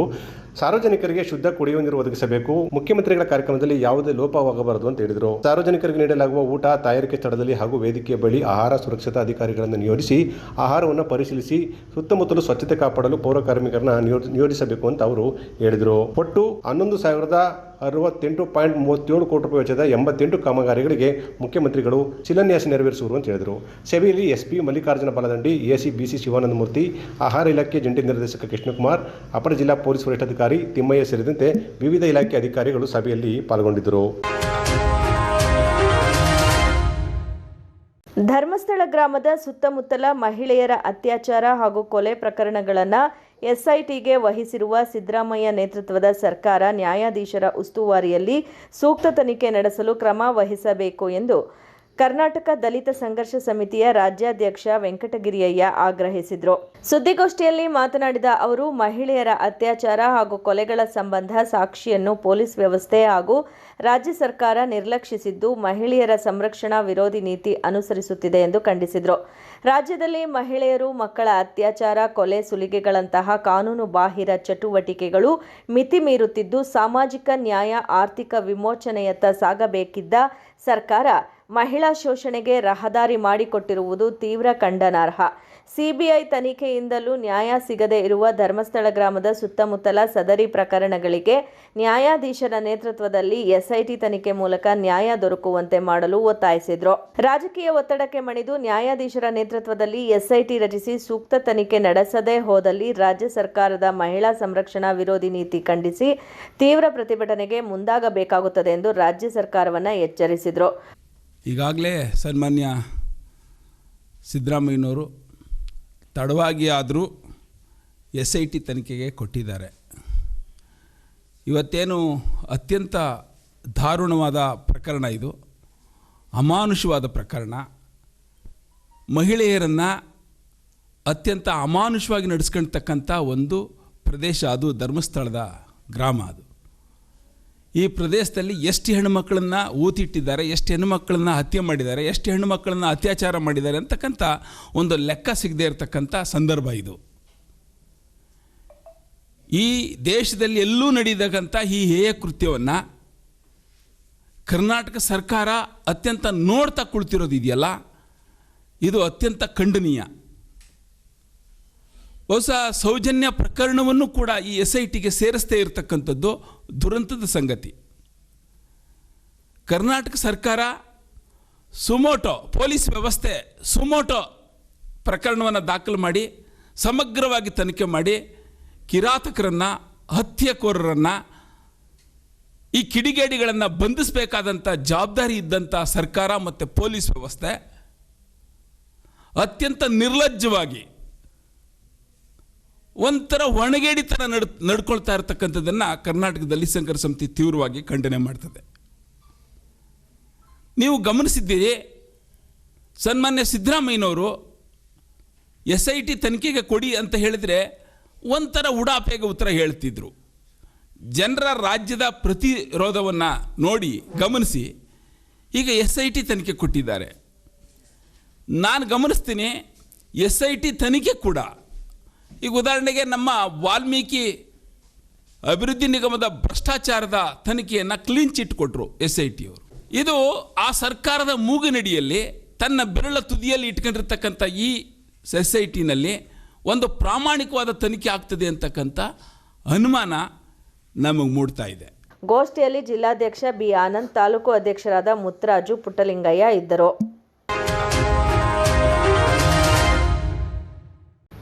ಸಾರ್ವಜನಿಕರಿಗೆ ಶುದ್ಧ ಕುಡಿಯುವ ನೀರು ಒದಗಿಸಬೇಕು. ಮುಖ್ಯಮಂತ್ರಿಗಳ ಕಾರ್ಯಕ್ರಮದಲ್ಲಿ ಯಾವುದೇ ಲೋಪವಾಗಬಾರದು ಅಂತ ಹೇಳಿದರು. ಸಾರ್ವಜನಿಕರಿಗೆ ನೀಡಲಾಗುವ ಊಟ, ತಯಾರಿಕೆ ಸ್ಥಳದಲ್ಲಿ ಹಾಗೂ ವೇದಿಕೆಯ ಬಳಿ ಆಹಾರ ಸುರಕ್ಷತಾ ಅಧಿಕಾರಿಗಳನ್ನು ನಿಯೋಜಿಸಿ ಆಹಾರವನ್ನು ಪರಿಶೀಲಿಸಿ ಸುತ್ತಮುತ್ತಲು ಸ್ವಚ್ಛತೆ ಕಾಪಾಡಲು ಪೌರ ಕಾರ್ಮಿಕರನ್ನ ನಿಯೋ- ನಿಯೋಜಿಸಬೇಕು ಅಂತ ಅವರು ಹೇಳಿದರು. ಒಟ್ಟು ಹನ್ನೊಂದು ಸಾವಿರದ ಅರವತ್ತೆಂಟು ಪಾಯಿಂಟ್ ಮೂವತ್ತೇಳು ಕೋಟಿ ರೂಪಾಯಿ ವೆಚ್ಚದ ಎಂಬತ್ತೆಂಟು ಕಾಮಗಾರಿಗಳಿಗೆ ಮುಖ್ಯಮಂತ್ರಿಗಳು ಶಿಲಾನ್ಯಾಸ ನೆರವೇರಿಸುವರು ಅಂತ ಹೇಳಿದರು. ಸಭೆಯಲ್ಲಿ SP Mallikarjuna Baladandi AC B C Shivananda Murthy, ಆಹಾರ ಇಲಾಖೆ ಜಂಟಿ ನಿರ್ದೇಶಕ ಕೃಷ್ಣಕುಮಾರ್, ಅಪರ ಜಿಲ್ಲಾ ಪೊಲೀಸ್ ವರಿಷ್ಠಾಧಿಕಾರಿ ತಿಮ್ಮಯ್ಯ ಸೇರಿದಂತೆ ವಿವಿಧ ಇಲಾಖೆ ಅಧಿಕಾರಿಗಳು ಸಭೆಯಲ್ಲಿ ಪಾಲ್ಗೊಂಡಿದ್ದರು. ಧರ್ಮಸ್ಥಳ ಗ್ರಾಮದ ಸುತ್ತಮುತ್ತಲ ಮಹಿಳೆಯರ ಅತ್ಯಾಚಾರ ಹಾಗೂ ಕೊಲೆ ಪ್ರಕರಣಗಳನ್ನು ಎಸ್ಐಟಿಗೆ ವಹಿಸಿರುವ ಸಿದ್ದರಾಮಯ್ಯ ನೇತೃತ್ವದ ಸರ್ಕಾರ ನ್ಯಾಯಾಧೀಶರ ಉಸ್ತುವಾರಿಯಲ್ಲಿ ಸೂಕ್ತ ತನಿಖೆ ನಡೆಸಲು ಕ್ರಮ ವಹಿಸಬೇಕು ಎಂದು ಕರ್ನಾಟಕ ದಲಿತ ಸಂಘರ್ಷ ಸಮಿತಿಯ ರಾಜ್ಯಾಧ್ಯಕ್ಷ ವೆಂಕಟಗಿರಿಯಯ್ಯ ಆಗ್ರಹಿಸಿದರು. ಸುದ್ದಿಗೋಷ್ಠಿಯಲ್ಲಿ ಮಾತನಾಡಿದ ಅವರು, ಮಹಿಳೆಯರ ಅತ್ಯಾಚಾರ ಹಾಗೂ ಕೊಲೆಗಳ ಸಂಬಂಧ ಸಾಕ್ಷಿಯನ್ನು ಪೊಲೀಸ್ ವ್ಯವಸ್ಥೆ ಹಾಗೂ ರಾಜ್ಯ ಸರ್ಕಾರ ನಿರ್ಲಕ್ಷಿಸಿದ್ದು, ಮಹಿಳೆಯರ ಸಂರಕ್ಷಣಾ ವಿರೋಧಿ ನೀತಿ ಅನುಸರಿಸುತ್ತಿದೆ ಎಂದು ಖಂಡಿಸಿದರು. ರಾಜ್ಯದಲ್ಲಿ ಮಹಿಳೆಯರು, ಮಕ್ಕಳ ಅತ್ಯಾಚಾರ, ಕೊಲೆ ಸುಲಿಗೆಗಳಂತಹ ಕಾನೂನು ಬಾಹಿರ ಚಟುವಟಿಕೆಗಳು ಮಿತಿ ಮೀರುತ್ತಿದ್ದು, ಸಾಮಾಜಿಕ ನ್ಯಾಯ, ಆರ್ಥಿಕ ವಿಮೋಚನೆಯತ್ತ ಸಾಗಬೇಕಿದ್ದ ಸರ್ಕಾರ ಮಹಿಳಾ ಶೋಷಣೆಗೆ ರಹದಾರಿ ಮಾಡಿಕೊಟ್ಟಿರುವುದು ತೀವ್ರ ಖಂಡನಾರ್ಹ. ಸಿಬಿಐ ತನಿಖೆಯಿಂದಲೂ ನ್ಯಾಯ ಸಿಗದೇ ಇರುವ ಧರ್ಮಸ್ಥಳ ಗ್ರಾಮದ ಸುತ್ತಮುತ್ತಲ ಸದರಿ ಪ್ರಕರಣಗಳಿಗೆ ನ್ಯಾಯಾಧೀಶರ ನೇತೃತ್ವದಲ್ಲಿ ಎಸ್ಐಟಿ ತನಿಖೆ ಮೂಲಕ ನ್ಯಾಯ ದೊರಕುವಂತೆ ಮಾಡಲು ಒತ್ತಾಯಿಸಿದ್ರು. ರಾಜಕೀಯ ಒತ್ತಡಕ್ಕೆ ಮಣಿದು ನ್ಯಾಯಾಧೀಶರ ನೇತೃತ್ವದಲ್ಲಿ ಎಸ್ಐಟಿ ರಚಿಸಿ ಸೂಕ್ತ ತನಿಖೆ ನಡೆಸದೇ ಹೋದಲ್ಲಿ ರಾಜ್ಯ ಸರ್ಕಾರದ ಮಹಿಳಾ ಸಂರಕ್ಷಣಾ ವಿರೋಧಿ ನೀತಿ ಖಂಡಿಸಿ ತೀವ್ರ ಪ್ರತಿಭಟನೆಗೆ ಮುಂದಾಗಬೇಕಾಗುತ್ತದೆ ಎಂದು ರಾಜ್ಯ ಸರ್ಕಾರವನ್ನು ಎಚ್ಚರಿಸಿದರು. ಈಗಾಗಲೇ ಸನ್ಮಾನ್ಯ ಸಿದ್ದರಾಮಯ್ಯನವರು ತಡವಾಗಿ ಆದರೂ ಎಸ್ ಐ ಟಿ ತನಿಖೆಗೆ ಕೊಟ್ಟಿದ್ದಾರೆ. ಇವತ್ತೇನು ಅತ್ಯಂತ ದಾರುಣವಾದ ಪ್ರಕರಣ ಇದು. ಅಮಾನುಷವಾದ ಪ್ರಕರಣ. ಮಹಿಳೆಯರನ್ನು ಅತ್ಯಂತ ಅಮಾನುಷವಾಗಿ ನಡೆಸ್ಕೊಳ್ತಕ್ಕಂಥ ಒಂದು ಪ್ರದೇಶ ಅದು, ಧರ್ಮಸ್ಥಳದ ಗ್ರಾಮ ಅದು. ಈ ಪ್ರದೇಶದಲ್ಲಿ ಎಷ್ಟು ಹೆಣ್ಣುಮಕ್ಕಳನ್ನು ಊತಿಟ್ಟಿದ್ದಾರೆ ಎಷ್ಟು ಹೆಣ್ಣುಮಕ್ಕಳನ್ನ ಹತ್ಯೆ ಮಾಡಿದ್ದಾರೆ, ಎಷ್ಟು ಹೆಣ್ಣುಮಕ್ಕಳನ್ನ ಅತ್ಯಾಚಾರ ಮಾಡಿದ್ದಾರೆ ಅಂತಕ್ಕಂಥ ಒಂದು ಲೆಕ್ಕ ಸಿಗದೆ ಇರತಕ್ಕಂಥ ಸಂದರ್ಭ ಇದು. ಈ ದೇಶದಲ್ಲಿ ಎಲ್ಲೂ ನಡೀತಕ್ಕಂಥ ಈ ಹೇಯ ಕೃತ್ಯವನ್ನು ಕರ್ನಾಟಕ ಸರ್ಕಾರ ಅತ್ಯಂತ ನೋಡ್ತಾ ಕುಳಿತಿರೋದು ಇದೆಯಲ್ಲ? ಇದು ಅತ್ಯಂತ ಖಂಡನೀಯ. ಬಹುಶಃ ಸೌಜನ್ಯ ಪ್ರಕರಣವನ್ನು ಕೂಡ ಈ ಎಸ್ ಐ ಟಿಗೆ ಸೇರಿಸ್ತೇ ಇರತಕ್ಕಂಥದ್ದು ದುರಂತದ ಸಂಗತಿ. ಕರ್ನಾಟಕ ಸರ್ಕಾರ ಸುಮೋಟೋ ಪೊಲೀಸ್ ವ್ಯವಸ್ಥೆ ಸುಮೋಟೋ ಪ್ರಕರಣವನ್ನು ದಾಖಲು ಮಾಡಿ, ಸಮಗ್ರವಾಗಿ ತನಿಖೆ ಮಾಡಿ, ಕಿರಾತಕರನ್ನು, ಹತ್ಯೆಕೋರರನ್ನು, ಈ ಕಿಡಿಗೇಡಿಗಳನ್ನು ಬಂಧಿಸಬೇಕಾದಂಥ ಜವಾಬ್ದಾರಿ ಇದ್ದಂಥ ಸರ್ಕಾರ ಮತ್ತು ಪೊಲೀಸ್ ವ್ಯವಸ್ಥೆ ಅತ್ಯಂತ ನಿರ್ಲಜ್ಜವಾಗಿ ಒಂಥರ ಒಣಗೇಡಿ ಥರ ನಡ್, ನಡ್ಕೊಳ್ತಾ ಇರ್ತಕ್ಕಂಥದ್ದನ್ನು ಕರ್ನಾಟಕದಲ್ಲಿ ಸಂಘರ್ಷ ಸಮಿತಿ ತೀವ್ರವಾಗಿ ಖಂಡನೆ ಮಾಡ್ತದೆ. ನೀವು ಗಮನಿಸಿದ್ದೀರಿ, ಸನ್ಮಾನ್ಯ ಸಿದ್ದರಾಮಯ್ಯನವರು ಎಸ್ ಐ ಟಿ ತನಿಖೆಗೆ ಕೊಡಿ ಅಂತ ಹೇಳಿದರೆ ಒಂಥರ ಉಡಾಪೆಗೆ ಉತ್ತರ ಹೇಳ್ತಿದ್ರು. ಜನರ ರಾಜ್ಯದ ಪ್ರತಿರೋಧವನ್ನು ನೋಡಿ ಗಮನಿಸಿ, ಈಗ ಎಸ್ ಐ ಟಿ ತನಿಖೆ ಕೊಟ್ಟಿದ್ದಾರೆ. ನಾನು ಗಮನಿಸ್ತೀನಿ ಎಸ್ ಐ ಟಿ ತನಿಖೆ ಕೂಡ ಈಗ ಉದಾಹರಣೆಗೆ ನಮ್ಮ ವಾಲ್ಮೀಕಿ ಅಭಿವೃದ್ಧಿ ನಿಗಮದ ಭ್ರಷ್ಟಾಚಾರದ ತನಿಖೆಯನ್ನು ಕ್ಲೀನ್ ಚಿಟ್ ಕೊಟ್ಟರು ಎಸ್ ಐ ಟಿ ಅವರು. ಇದು ಆ ಸರ್ಕಾರದ ಮೂಗಿನಡಿಯಲ್ಲಿ ತನ್ನ ಬೆರಳ ತುದಿಯಲ್ಲಿ ಇಟ್ಕೊಂಡಿರ್ತಕ್ಕಂಥ ಈ ಎಸ್ ಐ ಟಿನಲ್ಲಿ ಒಂದು ಪ್ರಾಮಾಣಿಕವಾದ ತನಿಖೆ ಆಗ್ತದೆ ಅಂತಕ್ಕಂಥ ಅನುಮಾನ ನಮಗೆ ಮೂಡ್ತಾ ಇದೆ. ಗೋಷ್ಠಿಯಲ್ಲಿ ಜಿಲ್ಲಾಧ್ಯಕ್ಷ ಬಿ ಆನಂದ್, ತಾಲೂಕು ಅಧ್ಯಕ್ಷರಾದ ಮುತ್ತರಾಜು ಪುಟ್ಟಲಿಂಗಯ್ಯ ಇದ್ದರು.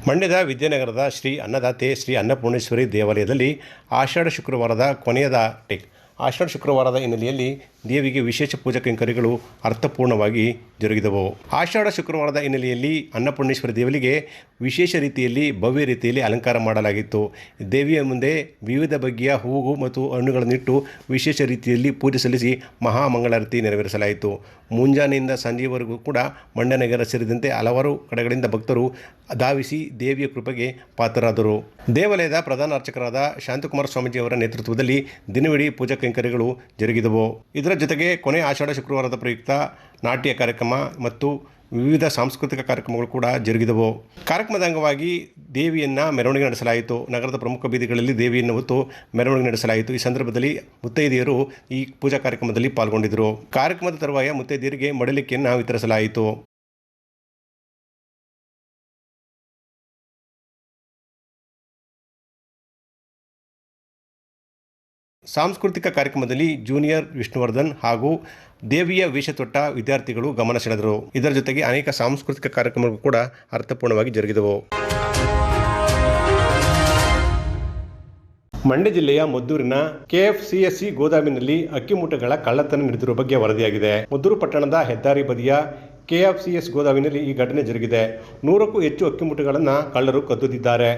ಮಂಡ್ಯದ ವಿದ್ಯಾನಗರದ ಶ್ರೀ ಅನ್ನದಾತೆ ಶ್ರೀ ಅನ್ನಪೂರ್ಣೇಶ್ವರಿ ದೇವಾಲಯದಲ್ಲಿ ಆಷಾಢ ಶುಕ್ರವಾರದ ಕೊನೆಯದ ಟೆಕ್. ಆಷಾಢ ಶುಕ್ರವಾರದ ಹಿನ್ನೆಲೆಯಲ್ಲಿ ದೇವಿಗೆ ವಿಶೇಷ ಪೂಜಾ ಕೈಂಕರ್ಯಗಳು ಅರ್ಥಪೂರ್ಣವಾಗಿ ಜರುಗಿದವು. ಆಷಾಢ ಶುಕ್ರವಾರದ ಹಿನ್ನೆಲೆಯಲ್ಲಿ ಅನ್ನಪೂರ್ಣೇಶ್ವರಿ ದೇವರಿಗೆ ವಿಶೇಷ ರೀತಿಯಲ್ಲಿ, ಭವ್ಯ ರೀತಿಯಲ್ಲಿ ಅಲಂಕಾರ ಮಾಡಲಾಗಿತ್ತು. ದೇವಿಯ ಮುಂದೆ ವಿವಿಧ ಬಗೆಯ ಹೂವು ಮತ್ತು ಹಣ್ಣುಗಳನ್ನಿಟ್ಟು ವಿಶೇಷ ರೀತಿಯಲ್ಲಿ ಪೂಜೆ ಸಲ್ಲಿಸಿ ಮಹಾಮಂಗಳಾರತಿ ನೆರವೇರಿಸಲಾಯಿತು. ಮುಂಜಾನೆಯಿಂದ ಸಂಜೆಯವರೆಗೂ ಕೂಡ ಮಂಡ್ಯನಗರ ಸೇರಿದಂತೆ ಹಲವಾರು ಕಡೆಗಳಿಂದ ಭಕ್ತರು ಧಾವಿಸಿ ದೇವಿಯ ಕೃಪೆಗೆ ಪಾತ್ರರಾದರು. ದೇವಾಲಯದ ಪ್ರಧಾನ ಅರ್ಚಕರಾದ ಶಾಂತಕುಮಾರ ಸ್ವಾಮೀಜಿಯವರ ನೇತೃತ್ವದಲ್ಲಿ ದಿನವಿಡೀ ಪೂಜಾ ಕೈಂಕರ್ಯಗಳು ಜರುಗಿದವು. ಇದರ ಜೊತೆಗೆ ಕೊನೆ ಆಷಾಢ ಶುಕ್ರವಾರದ ಪ್ರಯುಕ್ತ ನಾಟ್ಯ ಕಾರ್ಯಕ್ರಮ ಮತ್ತು ವಿವಿಧ ಸಾಂಸ್ಕೃತಿಕ ಕಾರ್ಯಕ್ರಮಗಳು ಕೂಡ ಜರುಗಿದವು. ಕಾರ್ಯಕ್ರಮದ ಅಂಗವಾಗಿ ದೇವಿಯನ್ನು ಮೆರವಣಿಗೆ ನಡೆಸಲಾಯಿತು. ನಗರದ ಪ್ರಮುಖ ಬೀದಿಗಳಲ್ಲಿ ದೇವಿಯನ್ನು ಹೊತ್ತು ಮೆರವಣಿಗೆ ನಡೆಸಲಾಯಿತು. ಈ ಸಂದರ್ಭದಲ್ಲಿ ಮುತ್ತೈದೆಯರು ಈ ಪೂಜಾ ಕಾರ್ಯಕ್ರಮದಲ್ಲಿ ಪಾಲ್ಗೊಂಡಿದ್ದರು. ಕಾರ್ಯಕ್ರಮದ ತರುವಾಯ ಮುತ್ತೈದೆಯರಿಗೆ ಮಡಲಿಕೆಯನ್ನು ವಿತರಿಸಲಾಯಿತು. ಸಾಂಸ್ಕೃತಿಕ ಕಾರ್ಯಕ್ರಮದಲ್ಲಿ ಜೂನಿಯರ್ ವಿಷ್ಣುವರ್ಧನ್ ಹಾಗೂ ದೇವಿಯ ವೇಷ ತೊಟ್ಟ ವಿದ್ಯಾರ್ಥಿಗಳು ಗಮನ ಸೆಳೆದರು. ಇದರ ಜೊತೆಗೆ ಅನೇಕ ಸಾಂಸ್ಕೃತಿಕ ಕಾರ್ಯಕ್ರಮಗಳು ಕೂಡ ಅರ್ಥಪೂರ್ಣವಾಗಿ ಜರುಗಿದವು. ಮಂಡ್ಯ ಜಿಲ್ಲೆಯ ಮದ್ದೂರಿನ ಕೆಎಫ್ಸಿಎಸ್ಸಿ ಗೋದಾಮಿನಲ್ಲಿ ಅಕ್ಕಿ ಮೂಟೆಗಳ ಕಳ್ಳತನ ನಡೆದಿರುವ ಬಗ್ಗೆ ವರದಿಯಾಗಿದೆ. ಮದ್ದೂರು ಪಟ್ಟಣದ ಹೆದ್ದಾರಿ ಬದಿಯ ಕೆಎಫ್ಸಿಎಸ್ ಗೋದಾಮಿನಲ್ಲಿ ಈ ಘಟನೆ ಜರುಗಿದೆ. ನೂರಕ್ಕೂ ಹೆಚ್ಚು ಅಕ್ಕಿಮುಟ್ಟುಗಳನ್ನು ಕಳ್ಳರು ಕದ್ದುದಿದ್ದಾರೆ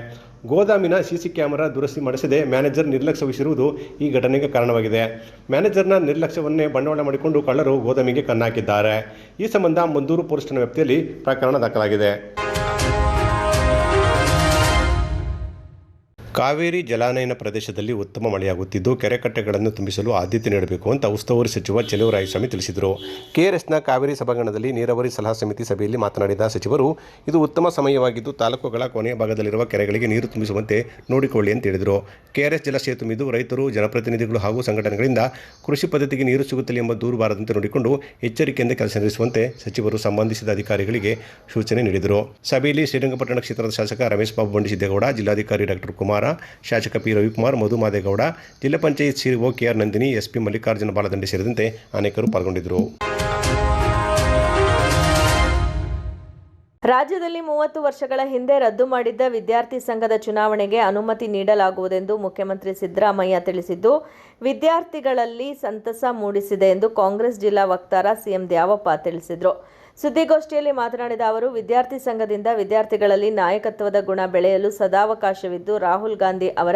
ಗೋದಾಮಿನ ಸಿಸಿ ಕ್ಯಾಮೆರಾ ದುರಸ್ತಿ ಮಾಡಿಸದೆ ಮ್ಯಾನೇಜರ್ ನಿರ್ಲಕ್ಷ್ಯವಿಸಿರುವುದು ಈ ಘಟನೆಗೆ ಕಾರಣವಾಗಿದೆ. ಮ್ಯಾನೇಜರ್ನ ನಿರ್ಲಕ್ಷ್ಯವನ್ನೇ ಬಂಡವಾಳ ಮಾಡಿಕೊಂಡು ಕಳ್ಳರು ಗೋದಾಮಿಗೆ ಕಣ್ಣಾಕಿದ್ದಾರೆ. ಈ ಸಂಬಂಧ ಮುಂದೂರು ಪೊಲೀಸ್ ಠಾಣೆ ವ್ಯಾಪ್ತಿಯಲ್ಲಿ ಪ್ರಕರಣ ದಾಖಲಾಗಿದೆ. ಕಾವೇರಿ ಜಲಾನಯನ ಪ್ರದೇಶದಲ್ಲಿ ಉತ್ತಮ ಮಳೆಯಾಗುತ್ತಿದ್ದು, ಕೆರೆಕಟ್ಟೆಗಳನ್ನು ತುಂಬಿಸಲು ಆದ್ಯತೆ ನೀಡಬೇಕು ಅಂತ ಉಸ್ತುವಾರಿ ಸಚಿವ ಚೆಲುವರಾಯಸ್ವಾಮಿ ತಿಳಿಸಿದರು. ಕೆಆರ್ಎಸ್ನ ಕಾವೇರಿ ಸಭಾಂಗಣದಲ್ಲಿ ನೀರಾವರಿ ಸಲಹಾ ಸಮಿತಿ ಸಭೆಯಲ್ಲಿ ಮಾತನಾಡಿದ ಸಚಿವರು, ಇದು ಉತ್ತಮ ಸಮಯವಾಗಿದ್ದು ತಾಲೂಕುಗಳ ಕೊನೆಯ ಭಾಗದಲ್ಲಿರುವ ಕೆರೆಗಳಿಗೆ ನೀರು ತುಂಬಿಸುವಂತೆ ನೋಡಿಕೊಳ್ಳಿ ಅಂತ ಹೇಳಿದರು. ಕೆಆರ್ಎಸ್ ಜಲಾಶಯ ತುಂಬಿದ್ದು ರೈತರು, ಜನಪ್ರತಿನಿಧಿಗಳು ಹಾಗೂ ಸಂಘಟನೆಗಳಿಂದ ಕೃಷಿ ಪದ್ಧತಿಗೆ ನೀರು ಸಿಗುತ್ತಿಲ್ಲ ಎಂಬ ದೂರು ಬಾರದಂತೆ ನೋಡಿಕೊಂಡು ಎಚ್ಚರಿಕೆಯಿಂದ ಕೆಲಸ ನಡೆಸುವಂತೆ ಸಚಿವರು ಸಂಬಂಧಿಸಿದ ಅಧಿಕಾರಿಗಳಿಗೆ ಸೂಚನೆ ನೀಡಿದರು. ಸಭೆಯಲ್ಲಿ ಶ್ರೀರಂಗಪಟ್ಟಣ ಕ್ಷೇತ್ರದ ಶಾಸಕ ರಮೇಶ್ ಬಾಬು ಬಂಡಿಸಿದ್ದೇಗೌಡ ಜಿಲ್ಲಾಧಿಕಾರಿ ಡಾಕ್ಟರ್ ಕುಮಾರ ಶಾಸಕ ಪಿ ರವಿಕುಮಾರ್, ಮಧು ಮಾದೇಗೌಡ, ಜಿಲ್ಲಾ panchayat CEO K R Nandini SP Mallikarjuna Baladande ಸೇರಿದಂತೆ ಅನೇಕರು ಪಾಲ್ಗೊಂಡಿದ್ದರು. ರಾಜ್ಯದಲ್ಲಿ ಮೂವತ್ತು ವರ್ಷಗಳ ಹಿಂದೆ ರದ್ದು ಮಾಡಿದ್ದ ವಿದ್ಯಾರ್ಥಿ ಸಂಘದ ಚುನಾವಣೆಗೆ ಅನುಮತಿ ನೀಡಲಾಗುವುದೆಂದು ಮುಖ್ಯಮಂತ್ರಿ ಸಿದ್ದರಾಮಯ್ಯ ತಿಳಿಸಿದ್ದು, ವಿದ್ಯಾರ್ಥಿಗಳಲ್ಲಿ ಸಂತಸ ಮೂಡಿಸಿದೆ ಎಂದು ಕಾಂಗ್ರೆಸ್ ಜಿಲ್ಲಾ ವಕ್ತಾರ ಸಿಎಂ ದ್ಯಾವಪ್ಪ ತಿಳಿಸಿದರು. ಸುದ್ದಿಗೋಷ್ಠಿಯಲ್ಲಿ ಮಾತನಾಡಿದ ಅವರು, ವಿದ್ಯಾರ್ಥಿ ಸಂಘದಿಂದ ವಿದ್ಯಾರ್ಥಿಗಳಲ್ಲಿ ನಾಯಕತ್ವದ ಗುಣ ಬೆಳೆಯಲು ಸದಾವಕಾಶವಿದ್ದು, ರಾಹುಲ್ ಗಾಂಧಿ ಅವರ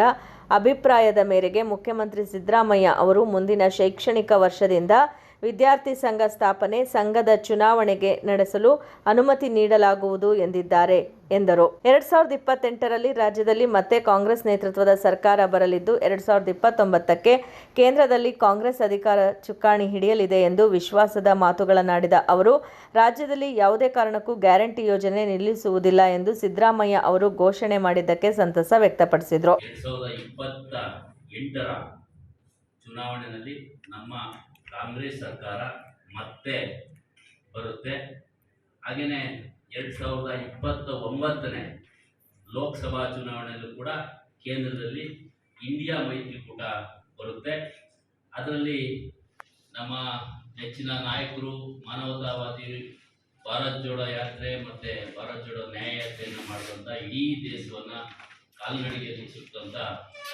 ಅಭಿಪ್ರಾಯದ ಮೇರೆಗೆ ಮುಖ್ಯಮಂತ್ರಿ ಸಿದ್ದರಾಮಯ್ಯ ಅವರು ಮುಂದಿನ ಶೈಕ್ಷಣಿಕ ವರ್ಷದಿಂದ ವಿದ್ಯಾರ್ಥಿ ಸಂಘ ಸ್ಥಾಪನೆ ಸಂಘದ ಚುನಾವಣೆಗೆ ನಡೆಸಲು ಅನುಮತಿ ನೀಡಲಾಗುವುದು ಎಂದಿದ್ದಾರೆ ಎಂದರು. ಎರಡ್ ಸಾವಿರದ ಇಪ್ಪತ್ತೆಂಟರಲ್ಲಿ ರಾಜ್ಯದಲ್ಲಿ ಮತ್ತೆ ಕಾಂಗ್ರೆಸ್ ನೇತೃತ್ವದ ಸರ್ಕಾರ ಬರಲಿದ್ದು, ಎರಡ್ ಸಾವಿರದ ಇಪ್ಪತ್ತೊಂಬತ್ತಕ್ಕೆ ಕೇಂದ್ರದಲ್ಲಿ ಕಾಂಗ್ರೆಸ್ ಅಧಿಕಾರ ಚುಕ್ಕಾಣಿ ಹಿಡಿಯಲಿದೆ ಎಂದು ವಿಶ್ವಾಸದ ಮಾತುಗಳನ್ನಾಡಿದ ಅವರು, ರಾಜ್ಯದಲ್ಲಿ ಯಾವುದೇ ಕಾರಣಕ್ಕೂ ಗ್ಯಾರಂಟಿ ಯೋಜನೆ ನಿಲ್ಲಿಸುವುದಿಲ್ಲ ಎಂದು ಸಿದ್ದರಾಮಯ್ಯ ಅವರು ಘೋಷಣೆ ಮಾಡಿದ್ದಕ್ಕೆ ಸಂತಸ ವ್ಯಕ್ತಪಡಿಸಿದರು. ಚುನಾವಣೆಯಲ್ಲಿ ನಮ್ಮ ಕಾಂಗ್ರೆಸ್ ಸರ್ಕಾರ ಮತ್ತೆ ಬರುತ್ತೆ. ಹಾಗೆಯೇ ಎರಡು ಸಾವಿರದ ಇಪ್ಪತ್ತ ಒಂಬತ್ತನೇ ಲೋಕಸಭಾ ಚುನಾವಣೆಯಲ್ಲೂ ಕೂಡ ಕೇಂದ್ರದಲ್ಲಿ ಇಂಡಿಯಾ ಮೈತ್ರಿಕೂಟ ಬರುತ್ತೆ. ಅದರಲ್ಲಿ ನಮ್ಮ ನೆಚ್ಚಿನ ನಾಯಕರು ಮಾನವತಾವಾದಿ ಭಾರತ್ ಜೋಡೋ ಯಾತ್ರೆ ಮತ್ತು ಭಾರತ್ ಜೋಡೋ ನ್ಯಾಯ ಯಾತ್ರೆಯನ್ನು ಮಾಡಿದಂಥ ಇಡೀ ದೇಶವನ್ನು ಕಾಲ್ನಡಿಗೆಯಲ್ಲಿ ಸುತ್ತಂಥ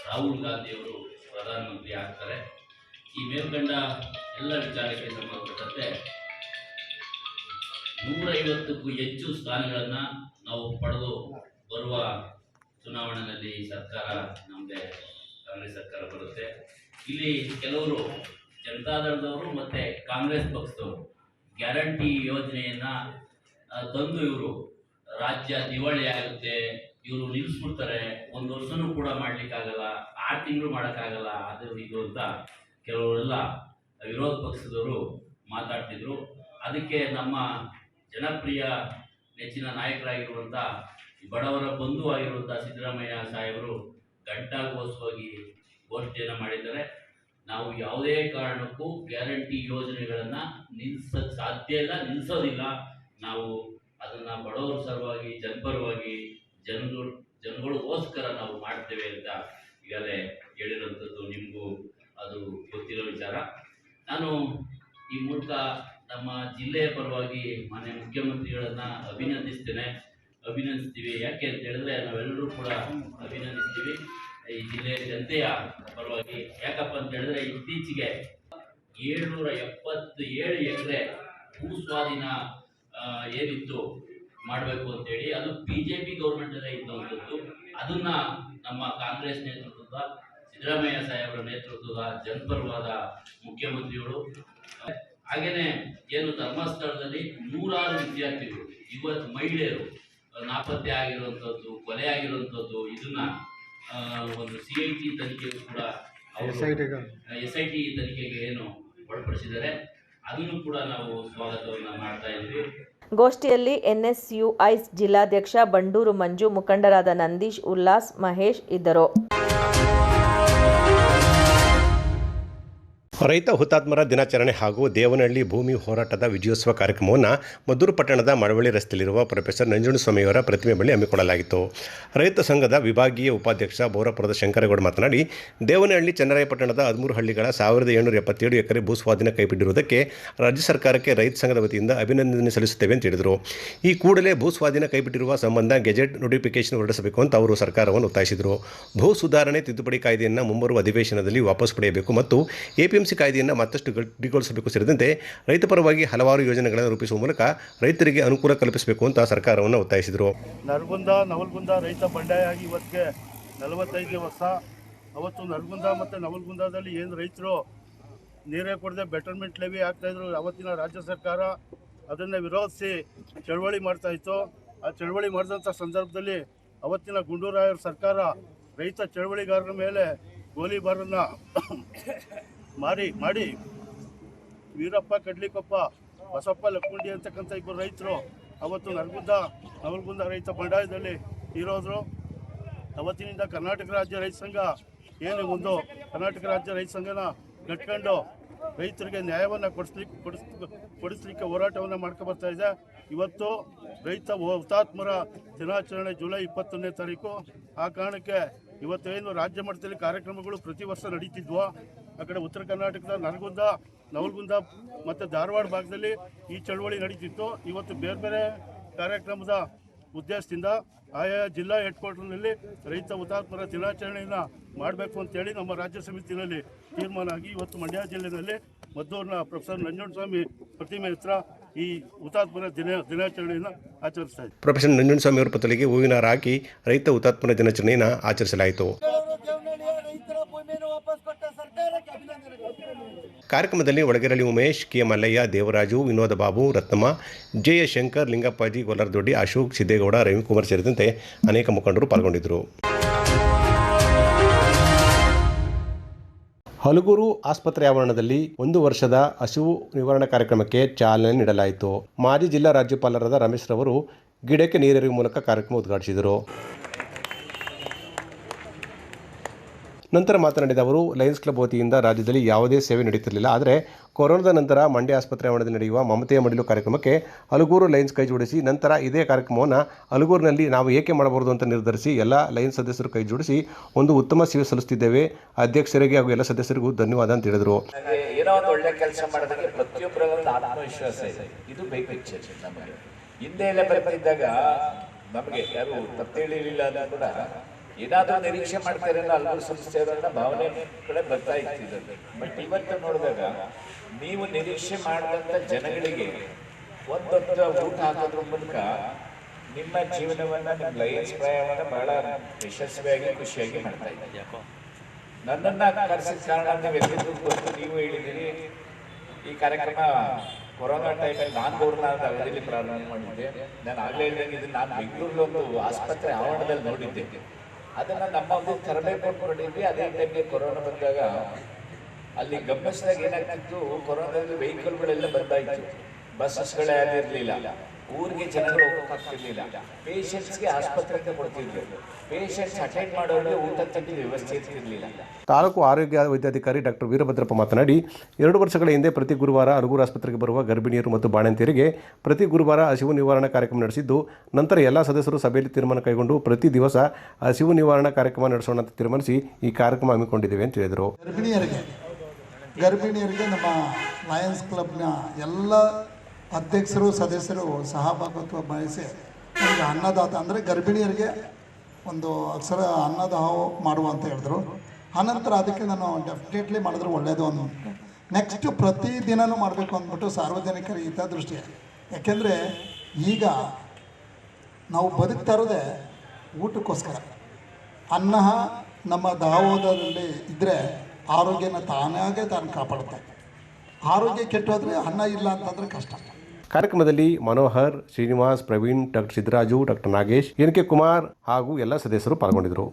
ರಾಹುಲ್ ಗಾಂಧಿಯವರು ಪ್ರಧಾನಮಂತ್ರಿ ಆಗ್ತಾರೆ. ಈ ಮೇಲ್ಕಂಡ ಎಲ್ಲ ವಿಚಾರಕ್ಕೆ ಸಂಬಂಧಪಟ್ಟಂತೆ ನೂರೈವತ್ತಕ್ಕೂ ಹೆಚ್ಚು ಸ್ಥಾನಗಳನ್ನು ನಾವು ಪಡೆದು ಬರುವ ಚುನಾವಣೆಯಲ್ಲಿ ಸರ್ಕಾರ ನಮ್ಮದೇ ಕಾಂಗ್ರೆಸ್ ಸರ್ಕಾರ ಬರುತ್ತೆ. ಇಲ್ಲಿ ಕೆಲವರು ಜನತಾದಳದವರು ಮತ್ತು ಕಾಂಗ್ರೆಸ್ ಪಕ್ಷದವರು ಗ್ಯಾರಂಟಿ ಯೋಜನೆಯನ್ನು ತಂದು ಇವರು ರಾಜ್ಯ ದಿವಾಳಿ ಆಗುತ್ತೆ, ಇವರು ನಿಲ್ಲಿಸ್ಬಿಡ್ತಾರೆ ಒಂದು ವರ್ಷನೂ ಕೂಡ ಮಾಡಲಿಕ್ಕಾಗಲ್ಲ, ಆರು ತಿಂಗಳು ಮಾಡೋಕ್ಕಾಗಲ್ಲ ಅದು ಇದು ಅಂತ ಕೆಲವರೆಲ್ಲ ವಿರೋಧ ಪಕ್ಷದವರು ಮಾತಾಡ್ತಿದ್ರು. ಅದಕ್ಕೆ ನಮ್ಮ ಜನಪ್ರಿಯ ನೆಚ್ಚಿನ ನಾಯಕರಾಗಿರುವಂಥ ಬಡವರ ಬಂಧು ಆಗಿರುವಂಥ ಸಿದ್ದರಾಮಯ್ಯ ಸಾಹೇಬರು ಗಂಟಾಗೋಸ್ವಾಗಿ ಘೋಷಣೆಯನ್ನು ಮಾಡಿದ್ದಾರೆ. ನಾವು ಯಾವುದೇ ಕಾರಣಕ್ಕೂ ಗ್ಯಾರಂಟಿ ಯೋಜನೆಗಳನ್ನು ನಿಲ್ಲಿಸೋಕ್ಕೆ ಸಾಧ್ಯ ಇಲ್ಲ ನಿಲ್ಲಿಸೋದಿಲ್ಲ ನಾವು ಅದನ್ನು ಬಡವರ ಸಲುವಾಗಿ, ಜನಪರವಾಗಿ ಜನಗಳು ಜನಗಳಿಗೋಸ್ಕರ ನಾವು ಮಾಡ್ತೇವೆ ಅಂತ ಈಗಲೇ ಹೇಳಿರೋಂಥದ್ದು ನಿಮಗೂ ಅದು ಗೊತ್ತಿರೋ ವಿಚಾರ. ನಾನು ಈ ಮೂಲಕ ನಮ್ಮ ಜಿಲ್ಲೆಯ ಪರವಾಗಿ ಮಾನ್ಯ ಮುಖ್ಯಮಂತ್ರಿಗಳನ್ನು ಅಭಿನಂದಿಸ್ತೇನೆ. ಅಭಿನಂದಿಸ್ತೀವಿ. ಯಾಕೆ ಅಂತ ಹೇಳಿದ್ರೆ ನಾವೆಲ್ಲರೂ ಕೂಡ ಅಭಿನಂದಿಸ್ತೀವಿ. ಈ ಜಿಲ್ಲೆಯ ಜನತೆಯ ಪರವಾಗಿ. ಯಾಕಪ್ಪ ಅಂತ ಹೇಳಿದ್ರೆ ಇತ್ತೀಚೆಗೆ ಏಳ್ನೂರ ಎಪ್ಪತ್ತು ಏಳು ಎಕರೆ ಭೂ ಸ್ವಾಧೀನ ಏನಿತ್ತು ಮಾಡಬೇಕು ಅಂತೇಳಿ ಅದು ಬಿ ಜೆ ಪಿ ಗೌರ್ಮೆಂಟಲ್ಲೇ ಇದ್ದಂಥದ್ದು ಅದನ್ನ ನಮ್ಮ ಕಾಂಗ್ರೆಸ್ ನೇತೃತ್ವದ ಸಿದ್ದರಾಮಯ್ಯ ಸಾಹೇಬರ ನೇತೃತ್ವದ ಜನಪರವಾದ ಮುಖ್ಯಮಂತ್ರಿಗಳು. ಹಾಗೇನೆ ಏನು ಧರ್ಮಸ್ಥಳದಲ್ಲಿ ನೂರಾರು ವಿದ್ಯಾರ್ಥಿಗಳು ಇವತ್ತು ಮಹಿಳೆಯರು ನಾಪತ್ತೆ ಆಗಿರುವಂಥದ್ದು ಕೊಲೆ ಆಗಿರುವಂಥದ್ದು ಇದನ್ನ ಒಂದು ಸಿ ಐ ಟಿ ತನಿಖೆಗೂ ಕೂಡ ಎಸ್ ಐ ಟಿ ತನಿಖೆಗೆ ಏನು ಒಳಪಡಿಸಿದ್ದಾರೆ. ಅದನ್ನು ಕೂಡ ನಾವು ಸ್ವಾಗತವನ್ನು ಮಾಡ್ತಾ ಇದ್ದೀವಿ ಗೋಷ್ಠಿಯಲ್ಲಿ ಎನ್ಎಸ್ಯುಐ ಜಿಲ್ಲಾಧ್ಯಕ್ಷ ಬಂಡೂರು ಮಂಜು ಮುಖಂಡರಾದ ನಂದೀಶ್ ಉಲ್ಲಾಸ್ ಮಹೇಶ್ ಇದ್ದರು. ರೈತ ಹುತಾತ್ಮರ ದಿನಾಚರಣೆ ಹಾಗೂ ದೇವನಹಳ್ಳಿ ಭೂಮಿ ಹೋರಾಟದ ವಿಜಯೋತ್ಸವ ಕಾರ್ಯಕ್ರಮವನ್ನು ಮದ್ದೂರು ಪಟ್ಟಣದ ಮಳವಳ್ಳಿ ರಸ್ತೆಯಲ್ಲಿರುವ ಪ್ರೊಫೆಸರ್ ನಂಜುಂಡಸ್ವಾಮಿಯವರ ಪ್ರತಿಮೆ ಬಳಿ ಹಮ್ಮಿಕೊಳ್ಳಲಾಗಿತ್ತು. ರೈತ ಸಂಘದ ವಿಭಾಗೀಯ ಉಪಾಧ್ಯಕ್ಷ ಬೋರಪುರದ ಶಂಕರಗೌಡ ಮಾತನಾಡಿ, ದೇವನಹಳ್ಳಿ ಚನ್ನರಾಯಪಟ್ಟಣದ ಹದಿಮೂರು ಹಳ್ಳಿಗಳ ಸಾವಿರದ ಏಳ್ನೂರ ಎಪ್ಪತ್ತೇಳು ಎಕರೆ ಭೂಸ್ವಾಧೀನ ಕೈಬಿಟ್ಟಿರುವುದಕ್ಕೆ ರಾಜ್ಯ ಸರ್ಕಾರಕ್ಕೆ ರೈತ ಸಂಘದ ವತಿಯಿಂದ ಅಭಿನಂದನೆ ಸಲ್ಲಿಸುತ್ತೇವೆ ಅಂತ ಹೇಳಿದರು. ಈ ಕೂಡಲೇ ಭೂಸ್ವಾಧೀನ ಕೈಬಿಟ್ಟಿರುವ ಸಂಬಂಧ ಗೆಜೆಟ್ ನೋಟಿಫಿಕೇಶನ್ ಹೊರಡಿಸಬೇಕು ಅಂತ ಅವರು ಸರ್ಕಾರವನ್ನು ಒತ್ತಾಯಿಸಿದರು. ಭೂ ಸುಧಾರಣೆ ತಿದ್ದುಪಡಿ ಕಾಯ್ದೆಯನ್ನು ಮುಂಬರುವ ಅಧಿವೇಶನದಲ್ಲಿ ವಾಪಸ್ ಪಡೆಯಬೇಕು ಮತ್ತು ಎಪಿಎಂಸಿ ಸಿ ಕಾಯ್ದೆಯನ್ನು ಮತ್ತಷ್ಟು ಗಟ್ಟಿಗೊಳಿಸಬೇಕು ಸೇರಿದಂತೆ ರೈತ ಪರವಾಗಿ ಹಲವಾರು ಯೋಜನೆಗಳನ್ನು ರೂಪಿಸುವ ಮೂಲಕ ರೈತರಿಗೆ ಅನುಕೂಲ ಕಲ್ಪಿಸಬೇಕು ಅಂತ ಸರ್ಕಾರವನ್ನು ಒತ್ತಾಯಿಸಿದರು. ನರಗುಂದ, ನವಲ್ಗುಂದ ರೈತ ಬಂಡಾಯ ಆಗಿ ಇವತ್ತಿಗೆ ನಲವತ್ತೈದು ವರ್ಷ. ಅವತ್ತು ನರಗುಂದ ಮತ್ತು ನವಲ್ಗುಂದದಲ್ಲಿ ಏನು ರೈತರು ನೀರೇ ಕೊಡದೆ ಬೆಟರ್ಮೆಂಟ್ ಲೆವಿ ಆಗ್ತಾಯಿದ್ರು ಅವತ್ತಿನ ರಾಜ್ಯ ಸರ್ಕಾರ ಅದನ್ನು ವಿರೋಧಿಸಿ ಚಳವಳಿ ಮಾಡ್ತಾ ಇತ್ತು. ಆ ಚಳವಳಿ ಮಾಡಿದಂಥ ಸಂದರ್ಭದಲ್ಲಿ ಅವತ್ತಿನ ಗುಂಡೂರಾಯರ ಸರ್ಕಾರ ರೈತ ಚಳವಳಿಗಾರರ ಮೇಲೆ ಗೋಲಿಬಾರನ್ನು ಮಾರಿ ಮಾಡಿ ವೀರಪ್ಪ, ಕಡ್ಲಿಕೊಪ್ಪ, ಬಸಪ್ಪ, ಲಕ್ಕುಂಡಿ ಅಂತಕ್ಕಂಥ ಇಬ್ಬರು ರೈತರು ಅವತ್ತು ನರಗುಂದ, ನವಲ್ಗುಂದ ರೈತ ಬಂಡಾಯದಲ್ಲಿ ಇರೋದ್ರು. ಅವತ್ತಿನಿಂದ ಕರ್ನಾಟಕ ರಾಜ್ಯ ರೈತ ಸಂಘ ಏನು ಒಂದು ಕರ್ನಾಟಕ ರಾಜ್ಯ ರೈತ ಸಂಘನ ಕಟ್ಕೊಂಡು ರೈತರಿಗೆ ನ್ಯಾಯವನ್ನು ಕೊಡಿಸ್ಲಿಕ್ಕೆ ಕೊಡಿಸ್, ಕೊಡಿಸ್ಲಿಕ್ಕೆ ಹೋರಾಟವನ್ನು ಮಾಡ್ಕೊಬರ್ತಾ ಇದೆ. ಇವತ್ತು ರೈತ ಹುತಾತ್ಮರ ದಿನಾಚರಣೆ ಜುಲೈ ಇಪ್ಪತ್ತೊಂದನೇ ತಾರೀಕು. ಆ ಕಾರಣಕ್ಕೆ ಇವತ್ತೇನು ರಾಜ್ಯ ಮಟ್ಟದಲ್ಲಿ ಕಾರ್ಯಕ್ರಮಗಳು ಪ್ರತಿ ವರ್ಷ ನಡೀತಿದ್ವು ಆ ಕಡೆ ಉತ್ತರ ಕರ್ನಾಟಕದ ನರಗುಂದ ನವಲ್ಗುಂದ ಮತ್ತು ಧಾರವಾಡ ಭಾಗದಲ್ಲಿ ಈ ಚಳವಳಿ ನಡೀತಿತ್ತು. ಇವತ್ತು ಬೇರೆ ಬೇರೆ ಕಾರ್ಯಕ್ರಮದ ಉದ್ದೇಶದಿಂದ ಆಯಾ ಜಿಲ್ಲಾ ಹೆಡ್ ಕ್ವಾರ್ಟರ್ನಲ್ಲಿ ರೈತ ಹುತಾತ್ಮರ ದಿನಾಚರಣೆಯನ್ನು ಮಾಡಬೇಕು ಅಂತೇಳಿ ನಮ್ಮ ರಾಜ್ಯ ಸಮಿತಿಯಲ್ಲಿ ತೀರ್ಮಾನ ಆಗಿ ಇವತ್ತು ಮಂಡ್ಯ ಜಿಲ್ಲೆಯಲ್ಲಿ ಮದ್ದೂರಿನ ಪ್ರೊಫೆಸರ್ ನಂಜುಂಡಸ್ವಾಮಿ ಪ್ರತಿಮೆ ಹತ್ರ ಈ ಹುತಾತ್ಮರ ದಿನ ದಿನಾಚರಣೆಯನ್ನು ಆಚರಿಸ್ತಾ ಇದ್ದೀವಿ ಪ್ರೊಫೆಸರ್ ನಂಜನಸ್ವಾಮಿ ಅವರ ಪುತ್ತಲಿಗೆ ಹೂವಿನ ಹಾಕಿ ರೈತ ಹುತಾತ್ಮರ ದಿನಾಚರಣೆಯನ್ನು ಆಚರಿಸಲಾಯಿತು. ಕಾರ್ಯಕ್ರಮದಲ್ಲಿ ಒಳಗೆರಳಿ ಉಮೇಶ್, ಕೆ ಮಲ್ಲಯ್ಯ, ದೇವರಾಜು, ವಿನೋದ ಬಾಬು, ರತ್ನಮ್ಮ ಜಯಶಂಕರ್ ಲಿಂಗಪ್ಪಾಜಿ, ಗೊಲ್ಲರದೊಡ್ಡಿ, ಅಶೋಕ್ ಸಿದ್ದೇಗೌಡ, ರವಿಕುಮಾರ್ ಸೇರಿದಂತೆ ಅನೇಕ ಮುಖಂಡರು ಪಾಲ್ಗೊಂಡಿದ್ದರು. ಹಲಗೂರು ಆಸ್ಪತ್ರೆ ಆವರಣದಲ್ಲಿ ಒಂದು ವರ್ಷದ ಹಸಿವು ನಿವಾರಣಾ ಕಾರ್ಯಕ್ರಮಕ್ಕೆ ಚಾಲನೆ ನೀಡಲಾಯಿತು. ಮಾಜಿ ಜಿಲ್ಲಾ ರಾಜ್ಯಪಾಲರಾದ ರಮೇಶ್ ರವರು ಗಿಡಕ್ಕೆ ನೀರೆರೆಯುವ ಮೂಲಕ ಕಾರ್ಯಕ್ರಮ ಉದ್ಘಾಟಿಸಿದರು. ನಂತರ ಮಾತನಾಡಿದ ಅವರು, ಲಯನ್ಸ್ ಕ್ಲಬ್ ವತಿಯಿಂದ ರಾಜ್ಯದಲ್ಲಿ ಯಾವುದೇ ಸೇವೆ ನಡೆಯುತ್ತಿರಲಿಲ್ಲ ಆದರೆ ಕೊರೋನಾದ ನಂತರ ಮಂಡ್ಯ ಆಸ್ಪತ್ರೆ ಆವರಣದಲ್ಲಿ ನಡೆಯುವ ಮಮತೆಯ ಮಡಿಲು ಕಾರ್ಯಕ್ರಮಕ್ಕೆ ಹಲಗೂರು ಲಯನ್ಸ್ ಕೈ ಜೋಡಿಸಿ, ನಂತರ ಇದೇ ಕಾರ್ಯಕ್ರಮವನ್ನು ಹಲಗೂರಿನಲ್ಲಿ ನಾವು ಏಕೆ ಮಾಡಬಾರದು ಅಂತ ನಿರ್ಧರಿಸಿ ಎಲ್ಲ ಲಯನ್ಸ್ ಸದಸ್ಯರು ಕೈ ಜೋಡಿಸಿ ಒಂದು ಉತ್ತಮ ಸೇವೆ ಸಲ್ಲಿಸುತ್ತಿದ್ದೇವೆ. ಅಧ್ಯಕ್ಷರಿಗೆ ಹಾಗೂ ಎಲ್ಲ ಸದಸ್ಯರಿಗೂ ಧನ್ಯವಾದ ಅಂತ ಹೇಳಿದರು. ಏನೋ ಒಂದು ಒಳ್ಳೆ ಕೆಲಸ ಮಾಡೋದಕ್ಕೆ ಆತ್ಮವಿಶ್ವಾಸ ಇದೆ. ಬೇಕು ಹಿಂದೆ ಎಲ್ಲ ಬರ್ತಿದ್ದಾಗ ನಮಗೆ ಯಾರು ತಪ್ಪೇಳಿರಲಿಲ್ಲ ಅಂತ ಕೂಡ ಏನಾದ್ರೂ ನಿರೀಕ್ಷೆ ಮಾಡ್ತಾರೆ ಅನ್ನೋ ಹಲವಾರು ಸಂಸ್ಥೆಯವರನ್ನ ಭಾವನೆ ಕಡೆ ಬರ್ತಾ ಇರ್ತಿದ್ದಾರೆ ಬಟ್ ಇವತ್ತು ನೋಡಿದಾಗ ನೀವು ನಿರೀಕ್ಷೆ ಮಾಡಿದಂಥ ಜನಗಳಿಗೆ ಒಂದೊಂದು ಊಟ ಹಾಕೋದ್ರ ಮೂಲಕ ನಿಮ್ಮ ಜೀವನವನ್ನ, ನಿಮ್ಮ ಲೈಫ್ ಪ್ರಯಾಣ ಬಹಳ ಯಶಸ್ವಿಯಾಗಿ, ಖುಷಿಯಾಗಿ ಮಾಡ್ತಾ ಇದ್ದೀವಿ ನನ್ನನ್ನ ಕರೆಸಿದ ಕಾರಣ ನೀವೆಲ್ಲರಿಗೂ ಗೊತ್ತು, ನೀವು ಹೇಳಿದ್ದೀರಿ. ಈ ಕಾರ್ಯಕ್ರಮ ಕೊರೋನಾ ಟೈಮಲ್ಲಿ ನಾನು ಗೌರ್ನಾದ ಅವಧಿಯಲ್ಲಿ ಪ್ರಾರಂಭ ಮಾಡಿದ್ದೆ. ನಾನು ಆಗಲೇ ಹೇಳಿದಂಗೆ ನಾನು ಬೆಂಗಳೂರಲ್ಲಿ ಒಂದು ಆಸ್ಪತ್ರೆ ಆವರಣದಲ್ಲಿ ನೋಡಿದ್ದೆ. ಅದನ್ನ ನಮ್ಮ ತರಬೇತಿ ಕೊಟ್ಕೊಂಡಿದ್ವಿ. ಅದೇ ಟೈಮ್ಗೆ ಕೊರೋನಾ ಬಂದಾಗ ಅಲ್ಲಿ ಗಮನಿಸಿದಾಗ ಏನಾಗ್ತಿತ್ತು? ಕೊರೋನಾದಲ್ಲಿ ವೆಹಿಕಲ್ಗಳೆಲ್ಲ ಬಂದಾಯ್ತು. ಬಸ್ಸಸ್ಗಳೇ ಇರಲಿಲ್ಲ ಊರಿಗೆ ಜನಗಳು ಹೋಗೋಕ್ಕಾಗ್ತಿರ್ಲಿಲ್ಲ ಪೇಷಂಟ್ಸ್ಗೆ ಆಸ್ಪತ್ರೆಗೆ ಕೊಡ್ತಿದ್ರು. ಪೇಷಂಟ್ಸ್ ಅಟೆಂಡ್ ಮಾಡೋರಿಗೆ ಊಟ ತಿಂಡಿ ವ್ಯವಸ್ಥೆ ಇರಲಿಲ್ಲ ತಾಲೂಕು ಆರೋಗ್ಯ ವೈದ್ಯಾಧಿಕಾರಿ ಡಾಕ್ಟರ್ ವೀರಭದ್ರಪ್ಪ ಮಾತನಾಡಿ ಎರಡು ವರ್ಷಗಳ ಹಿಂದೆ ಪ್ರತಿ ಗುರುವಾರ ಅರಗೂರು ಆಸ್ಪತ್ರೆಗೆ ಬರುವ ಗರ್ಭಿಣಿಯರು ಮತ್ತು ಬಾಣಂತಿಯರಿಗೆ ಪ್ರತಿ ಗುರುವಾರ ಹಸಿವು ನಿವಾರಣಾ ಕಾರ್ಯಕ್ರಮ ನಡೆಸಿದ್ದು ನಂತರ ಎಲ್ಲ ಸದಸ್ಯರು ಸಭೆಯಲ್ಲಿ ತೀರ್ಮಾನ ಕೈಗೊಂಡು ಪ್ರತಿ ದಿವಸ ಹಸಿವು ನಿವಾರಣಾ ಕಾರ್ಯಕ್ರಮ ನಡೆಸೋಣ ಅಂತ ತೀರ್ಮಾನಿಸಿ ಈ ಕಾರ್ಯಕ್ರಮ ಹಮ್ಮಿಕೊಂಡಿದ್ದೇವೆ ಅಂತ ಹೇಳಿದರು. ಗರ್ಭಿಣಿಯರಿಗೆ ಗರ್ಭಿಣಿಯರಿಗೆ ನಮ್ಮ ಲಯನ್ಸ್ ಕ್ಲಬ್ನ ಎಲ್ಲ ಅಧ್ಯಕ್ಷರು, ಸದಸ್ಯರು, ಸಹಭಾಗತ್ವ ಬಯಸಿ ನಮಗೆ ಅನ್ನದಾತ ಅಂದರೆ ಗರ್ಭಿಣಿಯರಿಗೆ ಒಂದು ಅಕ್ಷರ ಅನ್ನದಾಹ ಮಾಡುವ ಅಂತ ಹೇಳಿದ್ರು. ಆನಂತರ ಅದಕ್ಕೆ ನಾನು ಡೆಫಿನೆಟ್ಲಿ ಮಾಡಿದ್ರೆ ಒಳ್ಳೆಯದು ಅಂದ್ಬಿಟ್ಟು ನೆಕ್ಸ್ಟ್ ಪ್ರತಿ ದಿನನೂ ಮಾಡಬೇಕು ಅಂದ್ಬಿಟ್ಟು ಸಾರ್ವಜನಿಕರ ಹಿತದೃಷ್ಟಿ ಯಾಕೆಂದರೆ ಈಗ ನಾವು ಬದುಕ್ತಾ ಇರೋದೇ ಊಟಕ್ಕೋಸ್ಕರ. ಅನ್ನ ನಮ್ಮ ದಾವೋದರಲ್ಲಿ ಇದ್ದರೆ ಆರೋಗ್ಯನ ತಾನಾಗೆ ತಾನು ಕಾಪಾಡುತ್ತೆ. ಆರೋಗ್ಯ ಕೆಟ್ಟೋದ್ರೆ ಅನ್ನ ಇಲ್ಲ ಅಂತಂದರೆ ಕಷ್ಟ. ಕಾರ್ಯಕ್ರಮದಲ್ಲಿ Manohar, Srinivas, Praveen, doctor Siddaraju, doctor Nagesh, N K Kumar ಹಾಗೂ ಎಲ್ಲ ಸದಸ್ಯರು ಪಾಲ್ಗೊಂಡಿದ್ದರು.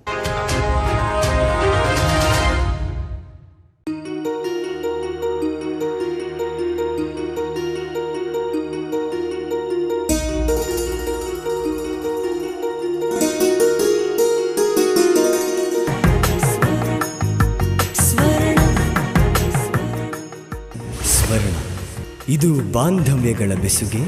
ಬಾಂಧವ್ಯಗಳ ಬೆಸುಗೆ